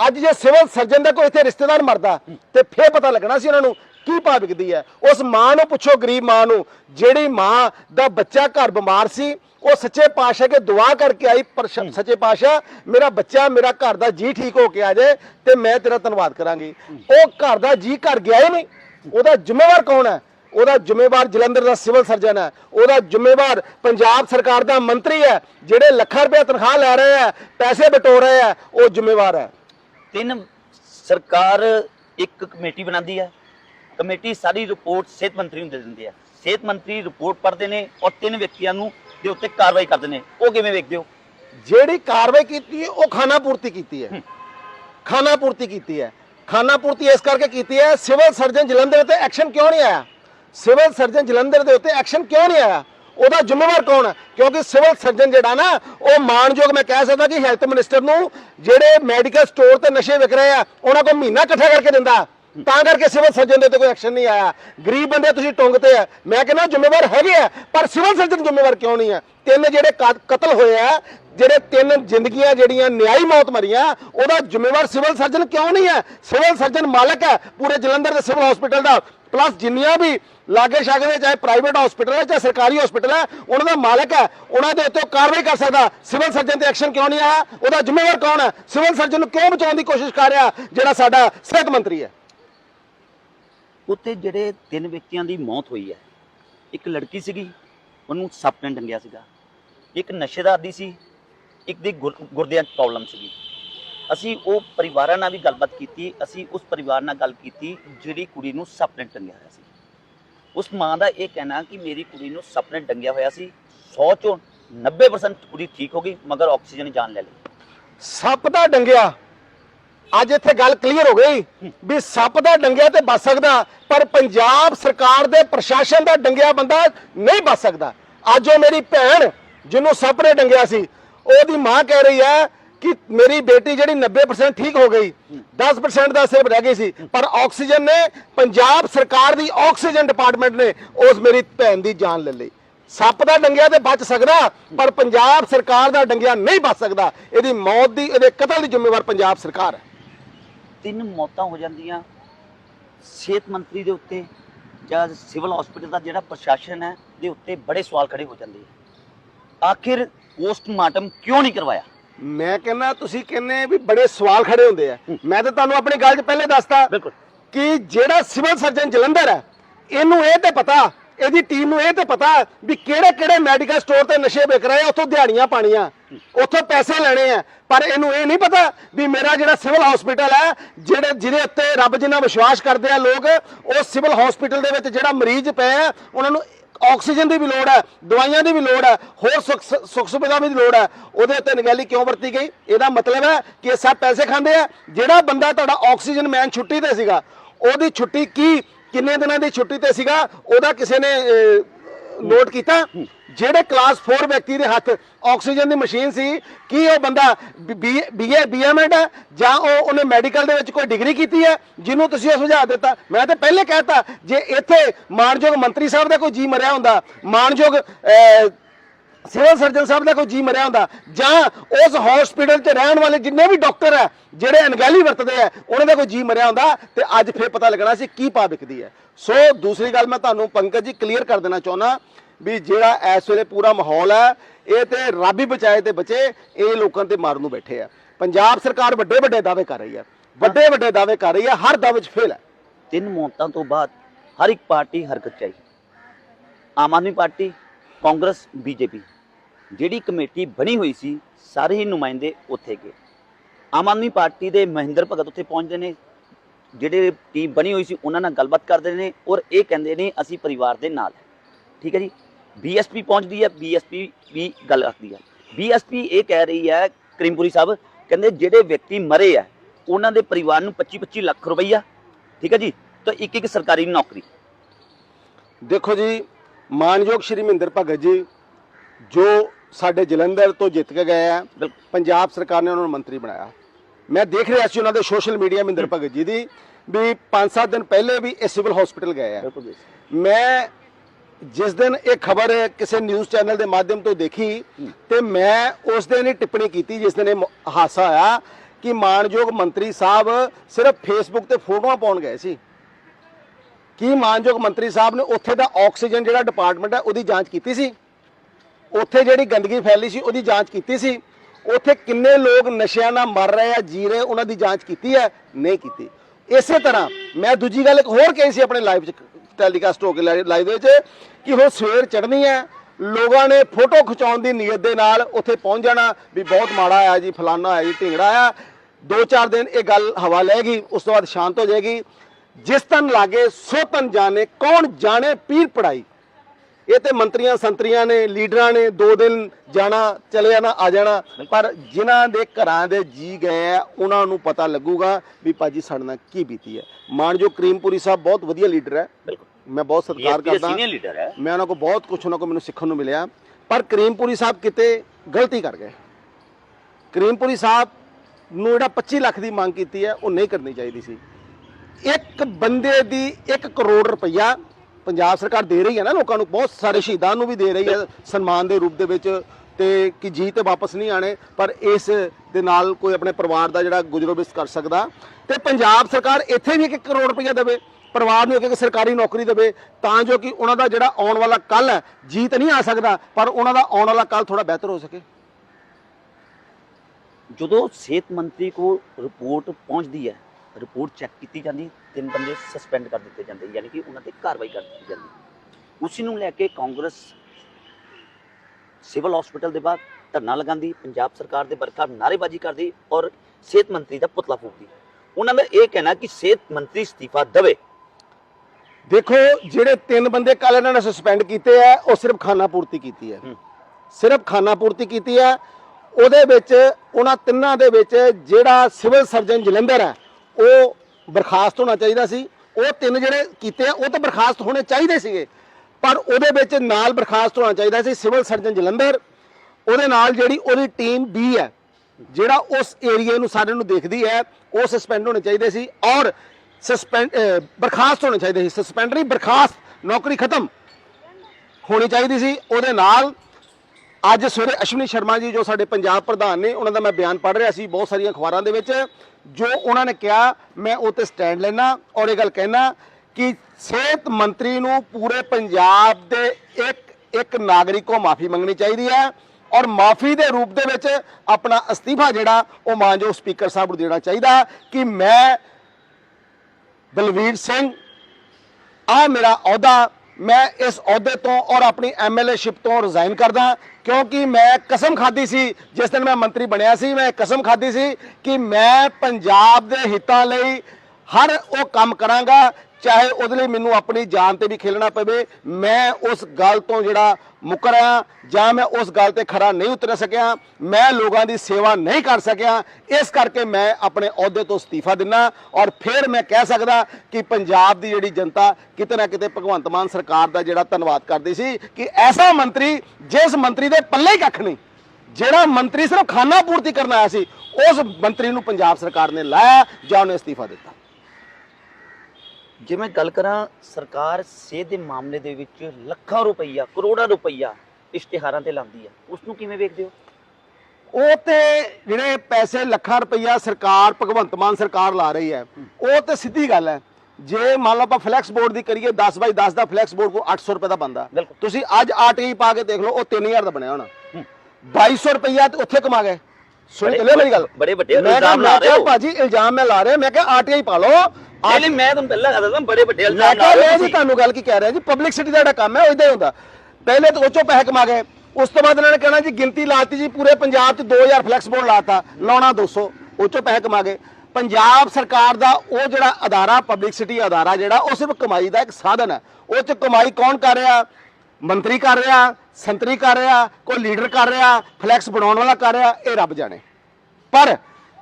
ਅੱਜ ਜੇ ਸਿਵਲ ਸਰਜਨ ਦਾ ਕੋਈ ਇੱਥੇ ਰਿਸ਼ਤੇਦਾਰ ਮਰਦਾ, ਤੇ ਫੇਰ ਪਤਾ ਲੱਗਣਾ ਸੀ ਉਹਨਾਂ ਨੂੰ ਕੀ ਭਾਅ ਵਿਕਦੀ ਹੈ। ਉਸ ਮਾਂ ਨੂੰ ਪੁੱਛੋ, ਗਰੀਬ ਮਾਂ ਨੂੰ, ਜਿਹੜੀ ਮਾਂ ਦਾ ਬੱਚਾ ਘਰ ਬਿਮਾਰ ਸੀ ਉਹ ਸੱਚੇ ਪਾਤਸ਼ਾਹ ਕੇ ਦੁਆ ਕਰਕੇ ਆਈ ਪਰ ਸੱਚੇ ਪਾਤਸ਼ਾਹ ਮੇਰਾ ਬੱਚਾ ਮੇਰਾ ਘਰ ਦਾ ਜੀ ਠੀਕ ਹੋ ਕੇ ਆ ਜਾਏ ਤੇ ਮੈਂ ਤੇਰਾ ਧੰਨਵਾਦ ਕਰਾਂਗੀ। ਉਹ ਘਰ ਦਾ ਜੀ ਘਰ ਗਿਆ ਹੀ ਨਹੀਂ। ਉਹਦਾ ਜ਼ਿੰਮੇਵਾਰ ਕੌਣ ਹੈ? ਉਹਦਾ ਜ਼ਿੰਮੇਵਾਰ ਜਲੰਧਰ ਦਾ ਸਿਵਲ ਸਰਜਨ ਹੈ। ਉਹਦਾ ਜ਼ਿੰਮੇਵਾਰ ਪੰਜਾਬ ਸਰਕਾਰ ਦਾ ਮੰਤਰੀ ਹੈ। ਜਿਹੜੇ ਲੱਖਾਂ ਰੁਪਏ ਤਨਖਾਹ ਲੈ ਰਹੇ ਆ ਪੈਸੇ ਬਟੋਰ ਰਹੇ ਆ ਉਹ ਜ਼ਿੰਮੇਵਾਰ ਹੈ। ਤਿੰਨ ਸਰਕਾਰ ਇੱਕ ਕਮੇਟੀ ਬਣਾਉਂਦੀ ਹੈ। ਕਮੇਟੀ ਸਾਰੀ ਰਿਪੋਰਟ ਸਿਹਤ ਮੰਤਰੀ ਨੂੰ ਦੇ ਦਿੰਦੀ ਹੈ। ਸਿਹਤ ਮੰਤਰੀ ਰਿਪੋਰਟ ਪੜ੍ਹਦੇ ਨੇ ਔਰ ਤਿੰਨ ਵਿਅਕਤੀਆਂ ਨੂੰ ਦੇ ਉੱਤੇ ਕਾਰਵਾਈ ਕਰਦੇ ਨੇ ਉਹ ਕਿਵੇਂ ਵੇਖਦੇ ਹੋ? ਜਿਹੜੀ ਕਾਰਵਾਈ ਕੀਤੀ ਹੈ ਉਹ ਖਾਨਾ ਪੂਰਤੀ ਕੀਤੀ ਹੈ। ਖਾਨਾ ਪੂਰਤੀ ਕੀਤੀ ਹੈ। ਖਾਨਾ ਪੂਰਤੀ ਇਸ ਕਰਕੇ ਕੀਤੀ ਹੈ ਸਿਵਲ ਸਰਜਨ ਜਲੰਧਰ ਤੇ ਐਕਸ਼ਨ ਕਿਉਂ ਨਹੀਂ ਆਇਆ? ਸਿਵਲ ਸਰਜਨ ਜਲੰਧਰ ਦੇ ਉੱਤੇ ਐਕਸ਼ਨ ਕਿਉਂ ਨਹੀਂ ਆਇਆ? ਉਹਦਾ ਜ਼ਿੰਮੇਵਾਰ ਕੌਣ ਹੈ? ਕਿਉਂਕਿ ਸਿਵਲ ਸਰਜਨ ਜਿਹੜਾ ਨਾ ਉਹ ਮਾਨਯੋਗ ਮੈਂ ਕਹਿ ਸਕਦਾ ਕਿ ਹੈਲਥ ਮਿਨਿਸਟਰ ਨੂੰ ਜਿਹੜੇ ਮੈਡੀਕਲ ਸਟੋਰ ਤੇ ਨਸ਼ੇ ਵਿਕ ਰਹੇ ਆ ਉਹਨਾਂ ਕੋਲ ਮਹੀਨਾ ਇਕੱਠਾ ਕਰਕੇ ਦਿੰਦਾ। ਤਾਂ ਕਰਕੇ ਸਿਵਲ ਸਰਜਨ ਦੇ ਉੱਤੇ ਕੋਈ ਐਕਸ਼ਨ ਨਹੀਂ ਆਇਆ। ਗਰੀਬ ਬੰਦੇ ਤੁਸੀਂ ਟੁੰਗਤੇ ਆ। ਮੈਂ ਕਹਿੰਦਾ ਜ਼ਿੰਮੇਵਾਰ ਹੈਗੇ ਆ, ਪਰ ਸਿਵਲ ਸਰਜਨ ਜ਼ਿੰਮੇਵਾਰ ਕਿਉਂ ਨਹੀਂ ਆ? ਤਿੰਨ ਜਿਹੜੇ ਕਾ- ਕਤਲ ਹੋਏ ਆ, ਜਿਹੜੇ ਤਿੰਨ ਜ਼ਿੰਦਗੀਆਂ ਜਿਹੜੀਆਂ ਨਿਆਈ ਮੌਤ ਮਰੀਆਂ, ਉਹਦਾ ਜ਼ਿੰਮੇਵਾਰ ਸਿਵਲ ਸਰਜਨ ਕਿਉਂ ਨਹੀਂ ਹੈ ਸਿਵਲ ਸਰਜਨ ਮਾਲਕ ਹੈ ਪੂਰੇ ਜਲੰਧਰ ਦੇ ਸਿਵਲ ਹਸਪੀਟਲ ਦਾ। ਪਲੱਸ ਜਿੰਨੀਆਂ ਵੀ ਲਾਗੇ ਸ਼ਾਗੇ ਦੇ, ਚਾਹੇ ਪ੍ਰਾਈਵੇਟ ਹਸਪੀਟਲ ਹੈ ਚਾਹੇ ਸਰਕਾਰੀ ਹਸਪੀਟਲ ਹੈ ਉਹਨਾਂ ਦਾ ਮਾਲਕ ਹੈ ਉਹਨਾਂ ਦੇ ਉੱਤੇ ਉਹ ਕਾਰਵਾਈ ਕਰ ਸਕਦਾ। ਸਿਵਲ ਸਰਜਨ ਤੇ ਐਕਸ਼ਨ ਕਿਉਂ ਨਹੀਂ ਆਇਆ? ਉਹਦਾ ਜ਼ਿੰਮੇਵਾਰ ਕੌਣ ਹੈ ਸਿਵਲ ਸਰਜਨ ਨੂੰ ਕਿਉਂ ਬਚਾਉਣ ਦੀ ਕੋਸ਼ਿਸ਼ ਕਰ ਰਿਹਾ ਜਿਹੜਾ ਸਾਡਾ ਸਿਹਤ ਮੰਤਰੀ ਹੈ? ਉੱਤੇ ਜਿਹੜੇ ਤਿੰਨ ਵਿਅਕਤੀਆਂ ਦੀ ਮੌਤ ਹੋਈ ਹੈ। ਇੱਕ ਲੜਕੀ ਸੀਗੀ, ਉਹਨੂੰ ਸੱਪ ਨੇ ਡੰਗਿਆ ਸੀਗਾ। ਇੱਕ ਨਸ਼ੇ ਦਾ ਆਦੀ ਸੀ, ਇੱਕ ਦੀ ਗੁਰ- ਗੁਰਦਿਆਂ 'ਚ ਪ੍ਰੋਬਲਮ ਸੀਗੀ। ਅਸੀਂ ਉਹ ਪਰਿਵਾਰਾਂ ਨਾਲ ਵੀ ਗੱਲਬਾਤ ਕੀਤੀ, ਅਸੀਂ ਉਸ ਪਰਿਵਾਰ ਨਾਲ ਗੱਲ ਕੀਤੀ, ਜਿਹੜੀ ਕੁੜੀ ਨੂੰ ਸੱਪ ਨੇ ਡੰਗਿਆ ਹੋਇਆ ਸੀ। ਉਸ ਮਾਂ ਦਾ ਇਹ ਕਹਿਣਾ ਕਿ ਮੇਰੀ ਕੁੜੀ ਨੂੰ ਸੱਪ ਨੇ ਡੰਗਿਆ ਹੋਇਆ ਸੀ 100 ਚੋਂ 90% ਕੁੜੀ ਠੀਕ ਹੋ ਗਈ, ਮਗਰ ਆਕਸੀਜਨ ਨੇ ਜਾਨ ਲੈ ਲਈ। ਸੱਪ ਦਾ ਡੰਗਿਆ? ਅੱਜ ਇੱਥੇ ਗੱਲ ਕਲੀਅਰ ਹੋ ਗਈ ਵੀ ਸੱਪ ਦਾ ਡੰਗਿਆ ਤੇ ਬਚ ਸਕਦਾ, ਪਰ ਪੰਜਾਬ ਸਰਕਾਰ ਦੇ ਪ੍ਰਸ਼ਾਸਨ ਦਾ ਡੰਗਿਆ ਬੰਦਾ ਨਹੀਂ ਬਚ ਸਕਦਾ। ਅੱਜ ਉਹ ਮੇਰੀ ਭੈਣ ਜਿਹਨੂੰ ਸੱਪ ਨੇ ਡੰਗਿਆ ਸੀ, ਉਹਦੀ ਮਾਂ ਕਹਿ ਰਹੀ ਹੈ ਕਿ ਮੇਰੀ ਬੇਟੀ ਜਿਹੜੀ 90% ਠੀਕ ਹੋ ਗਈ 10% ਦਾ ਸਿਰਫ ਰਹਿ ਗਈ ਸੀ, ਪਰ ਆਕਸੀਜਨ ਨੇ ਪੰਜਾਬ ਸਰਕਾਰ ਦੀ ਆਕਸੀਜਨ ਡਿਪਾਰਟਮੈਂਟ ਨੇ ਉਸ ਮੇਰੀ ਭੈਣ ਦੀ ਜਾਨ ਲੈ ਲਈ। ਸੱਪ ਦਾ ਡੰਗਿਆ ਤੇ ਬਚ ਸਕਦਾ, ਪਰ ਪੰਜਾਬ ਸਰਕਾਰ ਦਾ ਡੰਗਿਆ ਨਹੀਂ ਬਚ ਸਕਦਾ। ਇਹਦੀ ਮੌਤ ਦੀ, ਇਹਦੇ ਕਤਲ ਦੀ ਜ਼ਿੰਮੇਵਾਰ ਪੰਜਾਬ ਸਰਕਾਰ ਹੈ। ਤਿੰਨ ਮੌਤਾਂ ਹੋ ਜਾਂਦੀਆਂ ਸਿਹਤ ਮੰਤਰੀ ਦੇ ਉੱਤੇ ਜਾਂ ਸਿਵਲ ਹਸਪੀਟਲ ਦਾ ਜਿਹੜਾ ਪ੍ਰਸ਼ਾਸਨ ਹੈ ਦੇ ਉੱਤੇ ਬੜੇ ਸਵਾਲ ਖੜੇ ਹੋ ਜਾਂਦੇ ਆਖਿਰ ਪੋਸਟਮਾਰਟਮ ਕਿਉਂ ਨਹੀਂ ਕਰਵਾਇਆ? ਮੈਂ ਕਹਿੰਦਾ ਤੁਸੀਂ ਕਹਿੰਦੇ ਵੀ ਬੜੇ ਸਵਾਲ ਖੜੇ ਹੁੰਦੇ ਆ। ਮੈਂ ਤਾਂ ਤੁਹਾਨੂੰ ਆਪਣੀ ਗੱਲ 'ਚ ਪਹਿਲੇ ਦੱਸਤਾ ਬਿਲਕੁਲ। ਕਿ ਜਿਹੜਾ ਸਿਵਲ ਸਰਜਨ ਜਲੰਧਰ ਹੈ ਇਹਨੂੰ ਇਹ ਤੇ ਪਤਾ ਇਹਦੀ ਟੀਮ ਨੂੰ ਇਹ ਤੇ ਪਤਾ ਵੀ ਕਿਹੜੇ ਕਿਹੜੇ ਮੈਡੀਕਲ ਸਟੋਰ ਤੇ ਨਸ਼ੇ ਵਿਕ ਰਹੇ ਆ, ਉੱਥੋਂ ਦਿਹਾੜੀਆਂ ਪਾਣੀਆਂ, ਉੱਥੋਂ ਪੈਸੇ ਲੈਣੇ ਆ। ਪਰ ਇਹਨੂੰ ਇਹ ਨਹੀਂ ਪਤਾ ਵੀ ਮੇਰਾ ਜਿਹੜਾ ਸਿਵਲ ਹਸਪੀਟਲ ਹੈ ਜਿਹੜੇ ਜਿਹਦੇ ਉੱਤੇ ਰੱਬ ਜਿੰਨਾ ਵਿਸ਼ਵਾਸ ਕਰਦੇ ਆ ਲੋਕ, ਉਹ ਸਿਵਲ ਹਸਪੀਟਲ ਦੇ ਵਿੱਚ ਜਿਹੜਾ ਮਰੀਜ਼ ਪਏ ਆ, ਉਹਨਾਂ ਨੂੰ ਆਕਸੀਜਨ ਦੀ ਵੀ ਲੋੜ ਹੈ ਦਵਾਈਆਂ ਦੀ ਵੀ ਲੋੜ ਹੈ ਹੋਰ ਸੁੱਖ ਸੁੱਖ ਸੁਵਿਧਾ ਵੀ ਲੋੜ ਹੈ ਉਹਦੇ ਉੱਤੇ ਨਿਗਰਾਨੀ ਕਿਉਂ ਵਰਤੀ ਗਈ? ਇਹਦਾ ਮਤਲਬ ਹੈ ਕਿ ਇਹ ਸਭ ਪੈਸੇ ਖਾਂਦੇ ਆ। ਜਿਹੜਾ ਬੰਦਾ ਤੁਹਾਡਾ ਆਕਸੀਜਨ ਮੈਨ ਛੁੱਟੀ ਤੇ ਸੀਗਾ, ਉਹਦੀ ਛੁੱਟੀ ਕੀ ਕਿੰਨੇ ਦਿਨਾਂ ਦੀ ਛੁੱਟੀ ਤੇ ਸੀਗਾ, ਉਹਦਾ ਕਿਸੇ ਨੇ ਨੋਟ ਕੀਤਾ? ਜਿਹੜੇ ਕਲਾਸ 4 ਵਿਅਕਤੀ ਦੇ ਹੱਥ ਆਕਸੀਜਨ ਦੀ ਮਸ਼ੀਨ ਸੀ, ਕੀ ਉਹ ਬੰਦਾ ਬੀਏ ਬੀਐਮਐਡ ਹੈ ਜਾਂ ਉਹ ਉਹਨੇ ਮੈਡੀਕਲ ਦੇ ਵਿੱਚ ਕੋਈ ਡਿਗਰੀ ਕੀਤੀ ਹੈ ਜਿਹਨੂੰ ਤੁਸੀਂ ਇਹ ਸੁਝਾਅ ਦਿੱਤਾ। ਮੈਂ ਤਾਂ ਪਹਿਲੇ ਕਹਿਤਾ ਜੇ ਇੱਥੇ ਮਾਨਯੋਗ ਮੰਤਰੀ ਸਾਹਿਬ ਦਾ ਕੋਈ ਜੀ ਮਰਿਆ ਹੁੰਦਾ, ਮਾਨਯੋਗ ਸਿਵਲ ਸਰਜਨ ਸਾਹਿਬ ਦਾ ਕੋਈ ਜੀ ਮਰਿਆ ਹੁੰਦਾ। ਜਾਂ ਉਸ ਹਸਪੀਟਲ 'ਚ ਰਹਿਣ ਵਾਲੇ ਜਿੰਨੇ ਵੀ ਡਾਕਟਰ ਹੈ, ਜਿਹੜੇ ਅਣਗਹਿਲੀ ਵਰਤਦੇ ਆ ਉਹਨਾਂ ਦਾ ਕੋਈ ਜੀ ਮਰਿਆ ਹੁੰਦਾ ਤੇ ਅੱਜ ਫੇਰ ਪਤਾ ਲੱਗਣਾ ਸੀ ਕੀ ਪਾ ਵਿਕਦੀ ਹੈ। ਸੋ ਦੂਸਰੀ ਗੱਲ ਮੈਂ ਤੁਹਾਨੂੰ ਪੰਕਜ ਜੀ ਕਲੀਅਰ ਕਰ ਦੇਣਾ ਚਾਹੁੰਦਾ ਵੀ ਜਿਹੜਾ ਇਸ ਵੇਲੇ ਪੂਰਾ ਮਾਹੌਲ ਹੈ, ਇਹ ਤੇ ਰੱਬ ਹੀ ਬਚਾਏ ਤੇ ਬਚੇ, ਇਹ ਲੋਕਾਂ ਤੇ ਮਾਰਨ ਨੂੰ ਬੈਠੇ ਆ। ਪੰਜਾਬ ਸਰਕਾਰ ਵੱਡੇ ਵੱਡੇ ਦਾਅਵੇ ਕਰ ਰਹੀ ਹੈ। ਵੱਡੇ ਵੱਡੇ ਦਾਅਵੇ ਕਰ ਰਹੀ ਹੈ, ਹਰ ਦਾਅਵੇ 'ਚ ਫੇਲ ਹੈ। ਤਿੰਨ ਮੌਤਾਂ ਤੋਂ ਬਾਅਦ ਹਰ ਇੱਕ ਪਾਰਟੀ ਹਰਕਤ ਚਾਹੀ Aam Aadmi party, Congress, BJP. ਜਿਹੜੀ ਕਮੇਟੀ ਬਣੀ ਹੋਈ ਸੀ, ਸਾਰੇ ਹੀ ਨੁਮਾਇੰਦੇ ਉੱਥੇ ਗਏ। ਆਮ ਆਦਮੀ ਪਾਰਟੀ ਦੇ ਮਹਿੰਦਰ ਭਗਤ ਉੱਥੇ ਪਹੁੰਚਦੇ ਨੇ, ਜਿਹੜੇ ਟੀਮ ਬਣੀ ਹੋਈ ਸੀ, ਉਹਨਾਂ ਨਾਲ ਗੱਲਬਾਤ ਕਰਦੇ ਨੇ ਔਰ ਇਹ ਕਹਿੰਦੇ ਨੇ, ਅਸੀਂ ਪਰਿਵਾਰ ਦੇ ਨਾਲ ਠੀਕ ਹੈ ਜੀ? ਬੀਐਸਪੀ ਪਹੁੰਚਦੀ ਹੈ ਬੀਐਸਪੀ ਵੀ ਗੱਲ ਰੱਖਦੀ ਹੈ। ਬੀਐਸਪੀ ਇਹ ਕਹਿ ਰਹੀ ਹੈ, ਕਰੀਮਪੁਰੀ ਸਾਹਿਬ, ਕਹਿੰਦੇ ਜਿਹੜੇ ਵਿਅਕਤੀ ਮਰੇ ਆ, ਉਹਨਾਂ ਦੇ ਪਰਿਵਾਰ ਨੂੰ 25 25 ਲੱਖ ਰੁਪਈਆ। ਠੀਕ ਹੈ ਜੀ? ਤਾਂ ਇੱਕ ਇੱਕ ਸਰਕਾਰੀ ਨੌਕਰੀ। ਦੇਖੋ ਜੀ, ਮਾਨਯੋਗ ਸ਼੍ਰੀ ਮਹਿੰਦਰ ਭਗਤ ਜੀ, ਜੋ ਸਾਡੇ ਜਲੰਧਰ ਤੋਂ ਜਿੱਤ ਕੇ ਗਏ ਆ। ਪੰਜਾਬ ਸਰਕਾਰ ਨੇ ਉਹਨਾਂ ਨੂੰ ਮੰਤਰੀ ਬਣਾਇਆ। ਮੈਂ ਦੇਖ ਰਿਹਾ ਸੀ ਉਹਨਾਂ ਦੇ ਸੋਸ਼ਲ ਮੀਡੀਆ ਮਹਿੰਦਰ ਭਗਤ ਜੀ ਦੀ ਵੀ 5-7 ਦਿਨ ਪਹਿਲੇ ਵੀ ਇਹ ਸਿਵਲ ਹਸਪੀਟਲ ਗਏ ਆ। ਮੈਂ ਜਿਸ ਦਿਨ ਇਹ ਖਬਰ ਕਿਸੇ ਨਿਊਜ਼ ਚੈਨਲ ਦੇ ਮਾਧਿਅਮ ਤੋਂ ਦੇਖੀ ਤੇ ਮੈਂ ਉਸ ਦਿਨ ਹੀ ਟਿੱਪਣੀ ਕੀਤੀ ਜਿਸ ਦਿਨ ਇਹ ਹਾਦਸਾ ਆਇਆ ਕਿ ਮਾਨਯੋਗ ਮੰਤਰੀ ਸਾਹਿਬ ਸਿਰਫ ਫੇਸਬੁੱਕ ਤੇ ਫੋਟੋਆਂ ਪਾਉਣ ਗਏ ਸੀ। ਕੀ ਮਾਨਯੋਗ ਮੰਤਰੀ ਸਾਹਿਬ ਨੇ ਉੱਥੇ ਦਾ ਆਕਸੀਜਨ ਜਿਹੜਾ ਡਿਪਾਰਟਮੈਂਟ ਹੈ ਉਹਦੀ ਜਾਂਚ ਕੀਤੀ ਸੀ? ਉੱਥੇ ਜਿਹੜੀ ਗੰਦਗੀ ਫੈਲੀ ਸੀ, ਉਹਦੀ ਜਾਂਚ ਕੀਤੀ ਸੀ। ਉੱਥੇ ਕਿੰਨੇ ਲੋਕ ਨਸ਼ਿਆਂ ਨਾਲ ਮਰ ਰਹੇ ਆ, ਜੀ ਰਹੇ, ਉਹਨਾਂ ਦੀ ਜਾਂਚ ਕੀਤੀ ਹੈ, ਨਹੀਂ ਕੀਤੀ। ਇਸੇ ਤਰ੍ਹਾਂ ਮੈਂ ਦੂਜੀ ਗੱਲ ਇੱਕ ਹੋਰ ਕਹੀ ਸੀ ਆਪਣੇ ਲਾਈਵ ਚ ਟੈਲੀਕਾਸਟ ਹੋ ਕੇ ਲਾਈਵ ਦੇ ਵਿੱਚ, ਕਿ ਹੁਣ ਸਵੇਰ ਚੜ੍ਹਨੀ ਹੈ, ਲੋਕਾਂ ਨੇ ਫੋਟੋ ਖਿਚਾਉਣ ਦੀ ਨੀਅਤ ਦੇ ਨਾਲ ਉੱਥੇ ਪਹੁੰਚ ਜਾਣਾ, ਵੀ ਬਹੁਤ ਮਾੜਾ ਆਇਆ ਜੀ, ਫਲਾਨਾ ਆਇਆ ਜੀ ਢਿੰਗੜਾ ਆਇਆ। ਦੋ ਚਾਰ ਦਿਨ ਇਹ ਗੱਲ ਹਵਾ ਲਏਗੀ ਉਸ ਤੋਂ ਬਾਅਦ ਸ਼ਾਂਤ ਹੋ ਜਾਏਗੀ। ਜਿਸ ਤਨ ਲਾਗੇ ਸੋ ਤਨ ਜਾਣੇ, ਕੌਣ ਜਾਣੇ, ਪੀਰ ਪੜਾਈ। ਇਹ ਤੇ ਮੰਤਰੀਆਂ ਸੰਤਰੀਆਂ ਨੇ ਲੀਡਰਾਂ ਨੇ ਦੋ ਦਿਨ ਜਾਣਾ ਚਲੇ ਜਾਣਾ ਆ ਜਾਣਾ। ਪਰ ਜਿਨ੍ਹਾਂ ਦੇ ਘਰਾਂ ਦੇ ਜੀ ਗਏ ਆ ਉਹਨਾਂ ਨੂੰ ਪਤਾ ਲੱਗੂਗਾ ਵੀ ਭਾਜੀ ਸਾਡੇ ਨਾਲ ਕੀ ਬੀਤੀ ਹੈ। ਮਾਨਜੋ ਕਰੀਮਪੁਰੀ ਸਾਹਿਬ ਬਹੁਤ ਵਧੀਆ ਲੀਡਰ ਹੈ। ਮੈਂ ਬਹੁਤ ਸਤਿਕਾਰ ਕਰਦਾ। ਸੀਨੀਅਰ ਲੀਡਰ ਹੈ। ਮੈਂ ਉਹਨਾਂ ਕੋਲ ਬਹੁਤ ਕੁਝ ਉਹਨਾਂ ਕੋਲ ਮੈਨੂੰ ਸਿੱਖਣ ਨੂੰ ਮਿਲਿਆ। ਪਰ ਕਰੀਮਪੁਰੀ ਸਾਹਿਬ ਕਿਤੇ ਗਲਤੀ ਕਰ ਗਏ। ਕਰੀਮਪੁਰੀ ਸਾਹਿਬ ਨੂੰ ਜਿਹੜਾ 25 ਲੱਖ ਦੀ ਮੰਗ ਕੀਤੀ ਹੈ ਉਹ ਨਹੀਂ ਕਰਨੀ ਚਾਹੀਦੀ ਸੀ। ਇੱਕ ਬੰਦੇ ਦੀ 1 ਕਰੋੜ ਰੁਪਈਆ ਪੰਜਾਬ ਸਰਕਾਰ ਦੇ ਰਹੀ ਹੈ ਨਾ ਲੋਕਾਂ ਨੂੰ ਬਹੁਤ ਸਾਰੇ ਸ਼ਹੀਦਾਂ ਨੂੰ ਵੀ ਦੇ ਰਹੀ ਹੈ ਸਨਮਾਨ ਦੇ ਰੂਪ ਦੇ ਵਿੱਚ ਤੇ ਕਿ ਜੀ ਤੇ ਵਾਪਸ ਨਹੀਂ ਆਣੇ ਪਰ ਇਸ ਦੇ ਨਾਲ ਕੋਈ ਆਪਣੇ ਪਰਿਵਾਰ ਦਾ ਜਿਹੜਾ ਗੁਜ਼ਰੋ ਬਿਸ ਕਰ ਸਕਦਾ। ਤੇ ਪੰਜਾਬ ਸਰਕਾਰ ਇੱਥੇ ਵੀ 1 ਕਰੋੜ ਰੁਪਈਆ ਦੇਵੇ ਪਰਿਵਾਰ ਨੂੰ ਇੱਕ ਸਰਕਾਰੀ ਨੌਕਰੀ ਦੇਵੇ ਤਾਂ ਜੋ ਕਿ ਉਹਨਾਂ ਦਾ ਜਿਹੜਾ ਆਉਣ ਵਾਲਾ ਕੱਲ ਹੈ ਜੀਤ ਨਹੀਂ ਆ ਸਕਦਾ ਪਰ ਉਹਨਾਂ ਦਾ ਆਉਣ ਵਾਲਾ ਕੱਲ ਥੋੜਾ ਬਿਹਤਰ ਹੋ ਸਕੇ। ਜਦੋਂ ਸਿਹਤ ਮੰਤਰੀ ਕੋਲ ਰਿਪੋਰਟ ਪਹੁੰਚਦੀ ਹੈ ਰਿਪੋਰਟ ਚੈੱਕ ਕੀਤੀ ਜਾਂਦੀ ਤਿੰਨ ਬੰਦੇ ਸਸਪੈਂਡ ਕਰ ਦਿੱਤੇ ਜਾਂਦੇ ਯਾਨੀ ਕਿ ਉਹਨਾਂ ਤੇ ਕਾਰਵਾਈ ਕਰ ਦਿੱਤੀ ਜਾਂਦੀ। ਉਸੇ ਨੂੰ ਲੈ ਕੇ ਕਾਂਗਰਸ ਸਿਵਲ ਹਸਪੀਟਲ ਦੇ ਬਾਹਰ ਧਰਨਾ ਲਗਾਉਂਦੀ ਪੰਜਾਬ ਸਰਕਾਰ ਦੇ ਬਰਖਲਾਫ ਨਾਅਰੇਬਾਜ਼ੀ ਕਰਦੀ ਔਰ ਸਿਹਤ ਮੰਤਰੀ ਦਾ ਪੁਤਲਾ ਫੂਕਦੀ। ਉਹਨਾਂ ਦਾ ਇਹ ਕਹਿਣਾ ਕਿ ਸਿਹਤ ਮੰਤਰੀ ਅਸਤੀਫਾ ਦੇਵੇ। ਦੇਖੋ ਜਿਹੜੇ ਤਿੰਨ ਬੰਦੇ ਕੱਲ ਇਹਨਾਂ ਨੇ ਸਸਪੈਂਡ ਕੀਤੇ ਆ ਉਹ ਸਿਰਫ ਖਾਨਾ ਪੂਰਤੀ ਕੀਤੀ ਹੈ ਹੂੰ। ਸਿਰਫ ਖਾਨਾ ਪੂਰਤੀ ਕੀਤੀ ਹੈ ਉਹਦੇ ਵਿੱਚ ਉਹਨਾਂ ਤਿੰਨਾਂ ਦੇ ਵਿੱਚ ਜਿਹੜਾ ਸਿਵਲ ਸਰਜਨ ਜਲੰਧਰ ਹੈ ਉਹ ਬਰਖਾਸਤ ਹੋਣਾ ਚਾਹੀਦਾ ਸੀ। ਉਹ ਤਿੰਨ ਜਿਹੜੇ ਕੀਤੇ ਆ, ਉਹ ਤਾਂ ਬਰਖਾਸਤ ਹੋਣੇ ਚਾਹੀਦੇ ਸੀਗੇ। ਪਰ ਉਹਦੇ ਵਿੱਚ ਨਾਲ ਬਰਖਾਸਤ ਹੋਣਾ ਚਾਹੀਦਾ ਸੀ ਸਿਵਲ ਸਰਜਨ ਜਲੰਧਰ। ਉਹਦੇ ਨਾਲ ਜਿਹੜੀ ਉਹਦੀ ਟੀਮ ਬੀ ਹੈ, ਜਿਹੜਾ ਉਸ ਏਰੀਏ ਨੂੰ ਸਾਰਿਆਂ ਨੂੰ ਦੇਖਦੀ ਹੈ, ਉਹ ਸਸਪੈਂਡ ਹੋਣੇ ਚਾਹੀਦੇ ਸੀ ਔਰ ਸਸਪੈਂਡ ਬਰਖਾਸਤ ਹੋਣੇ ਚਾਹੀਦੇ ਸੀ। ਸਸਪੈਂਡ ਨਹੀਂ ਬਰਖਾਸਤ ਨੌਕਰੀ ਖਤਮ ਹੋਣੀ ਚਾਹੀਦੀ ਸੀ। ਉਹਦੇ ਨਾਲ ਅੱਜ ਸਵੇਰੇ ਅਸ਼ਵਨੀ ਸ਼ਰਮਾ ਜੀ ਜੋ ਸਾਡੇ ਪੰਜਾਬ ਪ੍ਰਧਾਨ ਨੇ, ਉਹਨਾਂ ਦਾ ਮੈਂ ਬਿਆਨ ਪੜ੍ਹ ਰਿਹਾ ਸੀ ਬਹੁਤ ਸਾਰੀਆਂ ਅਖਬਾਰਾਂ ਦੇ ਵਿੱਚ, ਜੋ ਉਹਨਾਂ ਨੇ ਕਿਹਾ, ਮੈਂ ਉਹ ਤੇ ਸਟੈਂਡ ਲੈਣਾ ਔਰ ਇਹ ਗੱਲ ਕਹਿਣਾ ਕਿ ਸਿਹਤ ਮੰਤਰੀ ਨੂੰ ਪੂਰੇ ਪੰਜਾਬ ਦੇ ਇੱਕ ਇੱਕ ਨਾਗਰਿਕ ਕੋ ਮਾਫੀ ਮੰਗਣੀ ਚਾਹੀਦੀ ਹੈ ਔਰ ਮਾਫੀ ਦੇ ਰੂਪ ਦੇ ਵਿੱਚ ਆਪਣਾ ਅਸਤੀਫਾ ਜਿਹੜਾ, ਉਹ ਮਾਨਯੋਗ ਸਪੀਕਰ ਸਾਹਿਬ ਨੂੰ ਦੇਣਾ ਚਾਹੀਦਾ ਕਿ ਮੈਂ ਬਲਵੀਰ ਸਿੰਘ ਆ ਮੇਰਾ ਅਹੁਦਾ ਮੈਂ ਇਸ ਅਹੁਦੇ ਤੋਂ ਔਰ ਆਪਣੀ ਐਮਐਲਏਸ਼ਿਪ ਤੋਂ ਰਿਜ਼ਾਈਨ ਕਰਦਾ ਕਿਉਂਕਿ ਮੈਂ ਕਸਮ ਖਾਧੀ ਸੀ, ਜਿਸ ਦਿਨ ਮੈਂ ਮੰਤਰੀ ਬਣਿਆ ਸੀ, ਮੈਂ ਕਸਮ ਖਾਧੀ ਸੀ ਕਿ ਮੈਂ ਪੰਜਾਬ ਦੇ ਹਿੱਤਾਂ ਲਈ ਹਰ ਉਹ ਕੰਮ ਕਰਾਂਗਾ, ਚਾਹੇ ਉਹਦੇ ਲਈ ਮੈਨੂੰ ਆਪਣੀ ਜਾਨ ਤੇ ਵੀ ਖੇਲਣਾ ਪਵੇ, ਮੈਂ ਉਸ ਗੱਲ ਤੋਂ ਜਿਹੜਾ ਮੁਕਰਿਆ ਜਾਂ ਮੈਂ ਉਸ ਗੱਲ ਤੇ ਖਰਾ ਨਹੀਂ ਉਤਰ ਸਕਿਆ, ਮੈਂ ਲੋਕਾਂ ਦੀ ਸੇਵਾ ਨਹੀਂ ਕਰ ਸਕਿਆ, ਇਸ ਕਰਕੇ ਮੈਂ ਆਪਣੇ ਅਹੁਦੇ ਤੋਂ ਅਸਤੀਫਾ ਦਿੰਨਾ, ਔਰ ਫਿਰ ਮੈਂ ਕਹਿ ਸਕਦਾ ਕਿ ਪੰਜਾਬ ਦੀ ਜਿਹੜੀ ਜਨਤਾ ਕਿਤੇ ਨਾ ਕਿਤੇ ਭਗਵੰਤ ਮਾਨ ਸਰਕਾਰ ਦਾ ਜਿਹੜਾ ਧੰਨਵਾਦ ਕਰਦੀ ਸੀ ਕਿ ਐਸਾ ਮੰਤਰੀ ਜਿਸ ਮੰਤਰੀ ਦੇ ਪੱਲੇ ਹੀ ਕੱਖ ਨਹੀਂ, ਜਿਹੜਾ ਮੰਤਰੀ ਸਿਰਫ ਖਾਨਾ ਪੂਰਤੀ ਕਰਨ ਆਇਆ ਸੀ, ਉਸ ਮੰਤਰੀ ਨੂੰ ਪੰਜਾਬ ਸਰਕਾਰ ਨੇ ਲਾਇਆ ਜਾਂ ਉਹਨੇ ਅਸਤੀਫਾ ਦਿੱਤਾ। ਜੇ ਮੈਂ ਗੱਲ ਕਰਾਂ ਸਰਕਾਰ ਸਿਹਤ ਦੇ ਮਾਮਲੇ ਦੇ ਵਿੱਚ ਲੱਖਾਂ ਰੁਪਈਆ ਕਰੋੜਾਂ ਰੁਪਈਆ ਇਸ਼ਤਿਹਾਰਾਂ ਤੇ ਲਾਉਂਦੀ ਹੈ ਉਸ ਨੂੰ ਕਿਵੇਂ ਵੇਖਦੇ ਹੋ? ਉਹ ਤੇ ਜਿਹੜੇ ਪੈਸੇ ਲੱਖਾਂ ਰੁਪਈਆ ਸਰਕਾਰ ਭਗਵੰਤ ਮਾਨ ਸਰਕਾਰ ਲਾ ਰਹੀ ਹੈ ਉਹ ਤੇ ਸਿੱਧੀ ਗੱਲ ਹੈ। ਜੇ ਮੰਨ ਲਓ ਆਪਾਂ ਫਲੈਕਸ ਬੋਰਡ ਦੀ ਕਰੀਏ 10 ਬਾਈ 10 ਦਾ ਫਲੈਕਸ ਬੋਰਡ ਕੋ 800 ਰੁਪਏ ਦਾ ਬੰਦਾ। ਤੁਸੀਂ ਅੱਜ ਆਰਟੀਆਈ ਪਾ ਕੇ ਦੇਖ ਲਓ ਉਹ 3000 ਦਾ ਬਣਿਆ ਹੋਣਾ। 2200 ਰੁਪਈਆ ਤੇ ਉੱਥੇ ਕਮਾ ਗਏ। ਸੁਣ ਤੇ ਮੇਰੀ ਗੱਲ। ਬੜੇ ਵੱਡੇ ਇਲਜ਼ਾਮ ਲਾ ਰਹੇ ਹੋ। ਭਾਜੀ ਇਲਜ਼ਾਮ ਮੈਂ ਲਾ ਰਿਹਾ ਮੈਂ ਕਿਹਾ ਆਰਟੀਆਈ ਪਾ ਲਓ। ਨਹੀਂ ਨਹੀਂ ਮੈਂ ਤੁਹਾਨੂੰ ਪਹਿਲਾਂ ਕਹਦਾ ਬੜੇ ਵੱਡੇ ਮੈਂ ਇਲਜ਼ਾਮ ਲਾ ਕਿਹਾ ਰਹੇ ਮੈਂ ਹੋ ਜੀ ਤੁਸੀਂ। ਤੁਹਾਨੂੰ ਗੱਲ ਕੀ ਕਹਿ ਰਿਹਾ ਜੀ ਦਾ ਜਿਹੜਾ ਕੰਮ ਹੈ ਉਹ ਇਦਾਂ ਹੀ ਹੁੰਦਾ। ਪਹਿਲੇ ਤਾਂ ਉਹ ਚੋਂ ਪੈਸੇ ਕਮਾ ਗਏ ਉਸ ਤੋਂ ਬਾਅਦ ਇਹਨਾਂ ਨੇ ਕਹਿਣਾ ਜੀ ਗਿਣਤੀ ਲਾਤੀ ਜੀ ਪੂਰੇ ਪੰਜਾਬ 'ਚ 2000 ਫਲੈਕਸ ਬੋਰਡ ਲਾਤਾ ਲਾਉਣਾ 200 ਉਹ ਚੋਂ ਪੈਸੇ ਕਮਾ ਗਏ। ਪੰਜਾਬ ਸਰਕਾਰ ਦਾ ਉਹ ਜਿਹੜਾ ਅਦਾਰਾ ਪਬਲਿਸਿਟੀ ਅਦਾਰਾ ਜਿਹੜਾ ਉਹ ਸਿਰਫ ਕਮਾਈ ਦਾ ਇੱਕ ਸਾਧਨ ਹੈ। ਉਹ 'ਚ ਕਮਾਈ ਕੌਣ ਕਰ ਰਿਹਾ? ਮੰਤਰੀ ਕਰ ਰਿਹਾ ਸੰਤਰੀ ਕਰ ਰਿਹਾ ਕੋਈ ਲੀਡਰ ਕਰ ਰਿਹਾ ਫਲੈਕਸ ਬਣਾਉਣ ਵਾਲਾ ਕਰ ਰਿਹਾ ਇਹ ਰੱਬ ਜਾਣੇ। ਪਰ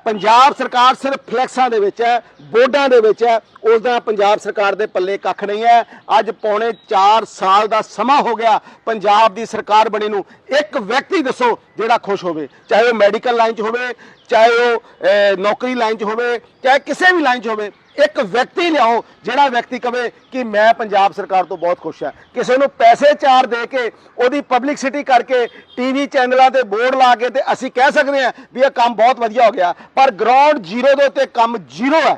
ਪੰਜਾਬ ਸਰਕਾਰ ਸਿਰਫ ਫਲੈਕਸਾਂ ਦੇ ਵਿੱਚ ਹੈ, ਬੋਰਡਾਂ ਦੇ ਵਿੱਚ ਹੈ ਉਸ ਦਾ ਪੰਜਾਬ ਸਰਕਾਰ ਦੇ ਪੱਲੇ ਕੱਖ ਨਹੀਂ ਹੈ। ਅੱਜ ਪੌਣੇ 4 ਸਾਲ ਦਾ ਸਮਾਂ ਹੋ ਗਿਆ, ਪੰਜਾਬ ਦੀ ਸਰਕਾਰ ਬਣੀ ਨੂੰ। ਇੱਕ ਵਿਅਕਤੀ ਦੱਸੋ ਜਿਹੜਾ ਖੁਸ਼ ਹੋਵੇ, ਚਾਹੇ ਉਹ ਮੈਡੀਕਲ ਲਾਈਨ 'ਚ ਹੋਵੇ, ਚਾਹੇ ਉਹ ਨੌਕਰੀ ਲਾਈਨ 'ਚ ਹੋਵੇ, ਚਾਹੇ ਕਿਸੇ ਵੀ ਲਾਈਨ 'ਚ ਹੋਵੇ। ਇੱਕ ਵਿਅਕਤੀ ਲਿਆਓ ਜਿਹੜਾ ਵਿਅਕਤੀ ਕਵੇ ਕਿ ਮੈਂ ਪੰਜਾਬ ਸਰਕਾਰ ਤੋਂ ਬਹੁਤ ਖੁਸ਼ ਹਾਂ। ਕਿਸੇ ਨੂੰ ਪੈਸੇ ਚਾਰ ਦੇ ਕੇ ਉਹਦੀ ਪਬਲਿਕਸਿਟੀ ਕਰਕੇ ਟੀਵੀ ਚੈਨਲਾਂ ਤੇ ਬੋਰਡ ਲਾ ਕੇ ਤੇ ਅਸੀਂ ਕਹਿ ਸਕਦੇ ਹਾਂ ਵੀ ਇਹ ਕੰਮ ਬਹੁਤ ਵਧੀਆ ਹੋ ਗਿਆ। ਪਰ ਗਰਾਊਂਡ ਜ਼ੀਰੋ ਦੇ ਉੱਤੇ ਕੰਮ ਜ਼ੀਰੋ ਹੈ।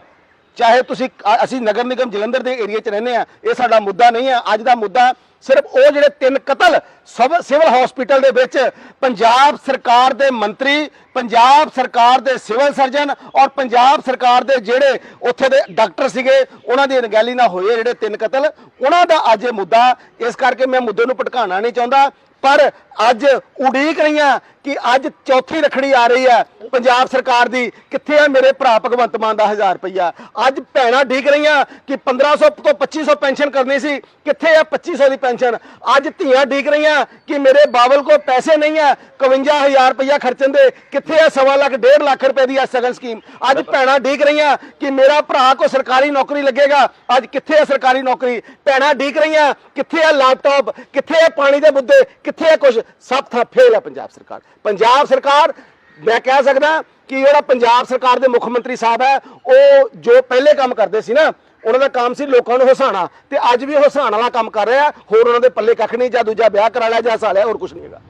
ਚਾਹੇ ਤੁਸੀਂ ਅਸੀਂ ਨਗਰ ਨਿਗਮ ਜਲੰਧਰ ਦੇ ਏਰੀਆ 'ਚ ਰਹਿੰਦੇ ਆ ਇਹ ਸਾਡਾ ਮੁੱਦਾ ਨਹੀਂ ਹੈ। ਅੱਜ ਦਾ ਮੁੱਦਾ ਸਿਰਫ ਉਹ ਜਿਹੜੇ ਤਿੰਨ ਕਤਲ ਸਬ ਸਿਵਲ ਹਸਪੀਟਲ ਦੇ ਵਿੱਚ ਪੰਜਾਬ ਸਰਕਾਰ ਦੇ ਮੰਤਰੀ, ਪੰਜਾਬ ਸਰਕਾਰ ਦੇ ਸਿਵਲ ਸਰਜਨ ਔਰ ਪੰਜਾਬ ਸਰਕਾਰ ਦੇ ਜਿਹੜੇ ਉੱਥੇ ਦੇ ਡਾਕਟਰ ਸੀਗੇ, ਉਹਨਾਂ ਦੀ ਅਣਗਹਿਲੀ ਨਾਲ ਹੋਏ ਜਿਹੜੇ ਤਿੰਨ ਕਤਲ। ਉਹਨਾਂ ਦਾ ਅੱਜ ਇਹ ਮੁੱਦਾ, ਇਸ ਕਰਕੇ ਮੈਂ ਮੁੱਦੇ ਨੂੰ ਭਟਕਾਉਣਾ ਨਹੀਂ ਚਾਹੁੰਦਾ, ਪਰ ਅੱਜ ਉਡੀਕ ਰਹੀਆਂ ਕਿ ਅੱਜ ਚੌਥੀ ਰਖੜੀ ਆ ਰਹੀ ਹੈ ਪੰਜਾਬ ਸਰਕਾਰ ਦੀ। ਕਿੱਥੇ ਹੈ ਮੇਰੇ ਭਰਾ ਭਗਵੰਤ ਮਾਨ ਦਾ 1000 ਰੁਪਈਆ? ਅੱਜ ਭੈਣਾਂ ਢੀਕ ਰਹੀਆਂ ਕਿ 1500 ਤੋਂ 2500 ਪੈਨਸ਼ਨ ਕਰਨੀ ਸੀ। ਕਿੱਥੇ ਹੈ 2500 ਦੀ ਪੈਨਸ਼ਨ ਅੱਜ ਧੀਆਂ ਢੀਕ ਰਹੀਆਂ ਕਿ ਮੇਰੇ ਬਾਬਲ ਕੋਲ ਪੈਸੇ ਨਹੀਂ ਹੈ 51000 ਰੁਪਇਆ ਖਰਚਣ ਦੇ। ਕਿੱਥੇ ਆ? ਸਵਾ ਲੱਖ 1.5 ਲੱਖ ਰੁਪਏ ਦੀ ਹੈ ਸਗਨ ਸਕੀਮ ਅੱਜ ਭੈਣਾਂ ਢੀਕ ਰਹੀਆਂ ਕਿ ਮੇਰਾ ਭਰਾ ਕੋ ਸਰਕਾਰੀ ਨੌਕਰੀ ਲੱਗੇਗਾ। ਅੱਜ ਕਿੱਥੇ ਹੈ ਸਰਕਾਰੀ ਨੌਕਰੀ? ਭੈਣਾਂ ਢੀਕ ਰਹੀਆਂ, ਕਿੱਥੇ ਆ ਲੈਪਟਾਪ ਕਿੱਥੇ ਹੈ ਪਾਣੀ ਦੇ ਮੁੱਦੇ ਕਿੱਥੇ ਹੈ ਕੁਝ ਸਭ ਥਾਂ ਫੇਲ ਹੈ ਪੰਜਾਬ ਸਰਕਾਰ। ਪੰਜਾਬ ਸਰਕਾਰ, ਮੈਂ ਕਹਿ ਸਕਦਾ ਕਿ ਜਿਹੜਾ ਪੰਜਾਬ ਸਰਕਾਰ ਦੇ ਮੁੱਖ ਮੰਤਰੀ ਸਾਹਿਬ ਹੈ, ਉਹ ਜੋ ਪਹਿਲੇ ਕੰਮ ਕਰਦੇ ਸੀ ਨਾ ਉਹਨਾਂ ਦਾ ਕੰਮ ਸੀ ਲੋਕਾਂ ਨੂੰ ਹਸਾਉਣਾ ਤੇ ਅੱਜ ਵੀ ਉਹ ਹਸਾਣ ਵਾਲਾ ਕੰਮ ਕਰ ਰਿਹਾ, ਹੋਰ ਉਹਨਾਂ ਦੇ ਪੱਲੇ ਕੱਖ ਨਹੀਂ, ਜਾਂ ਦੂਜਾ ਵਿਆਹ ਕਰਾ ਲਿਆ, ਜਾਂ ਹਸਾ ਲਿਆ, ਹੋਰ ਕੁਝ ਨਹੀਂ ਹੈਗਾ।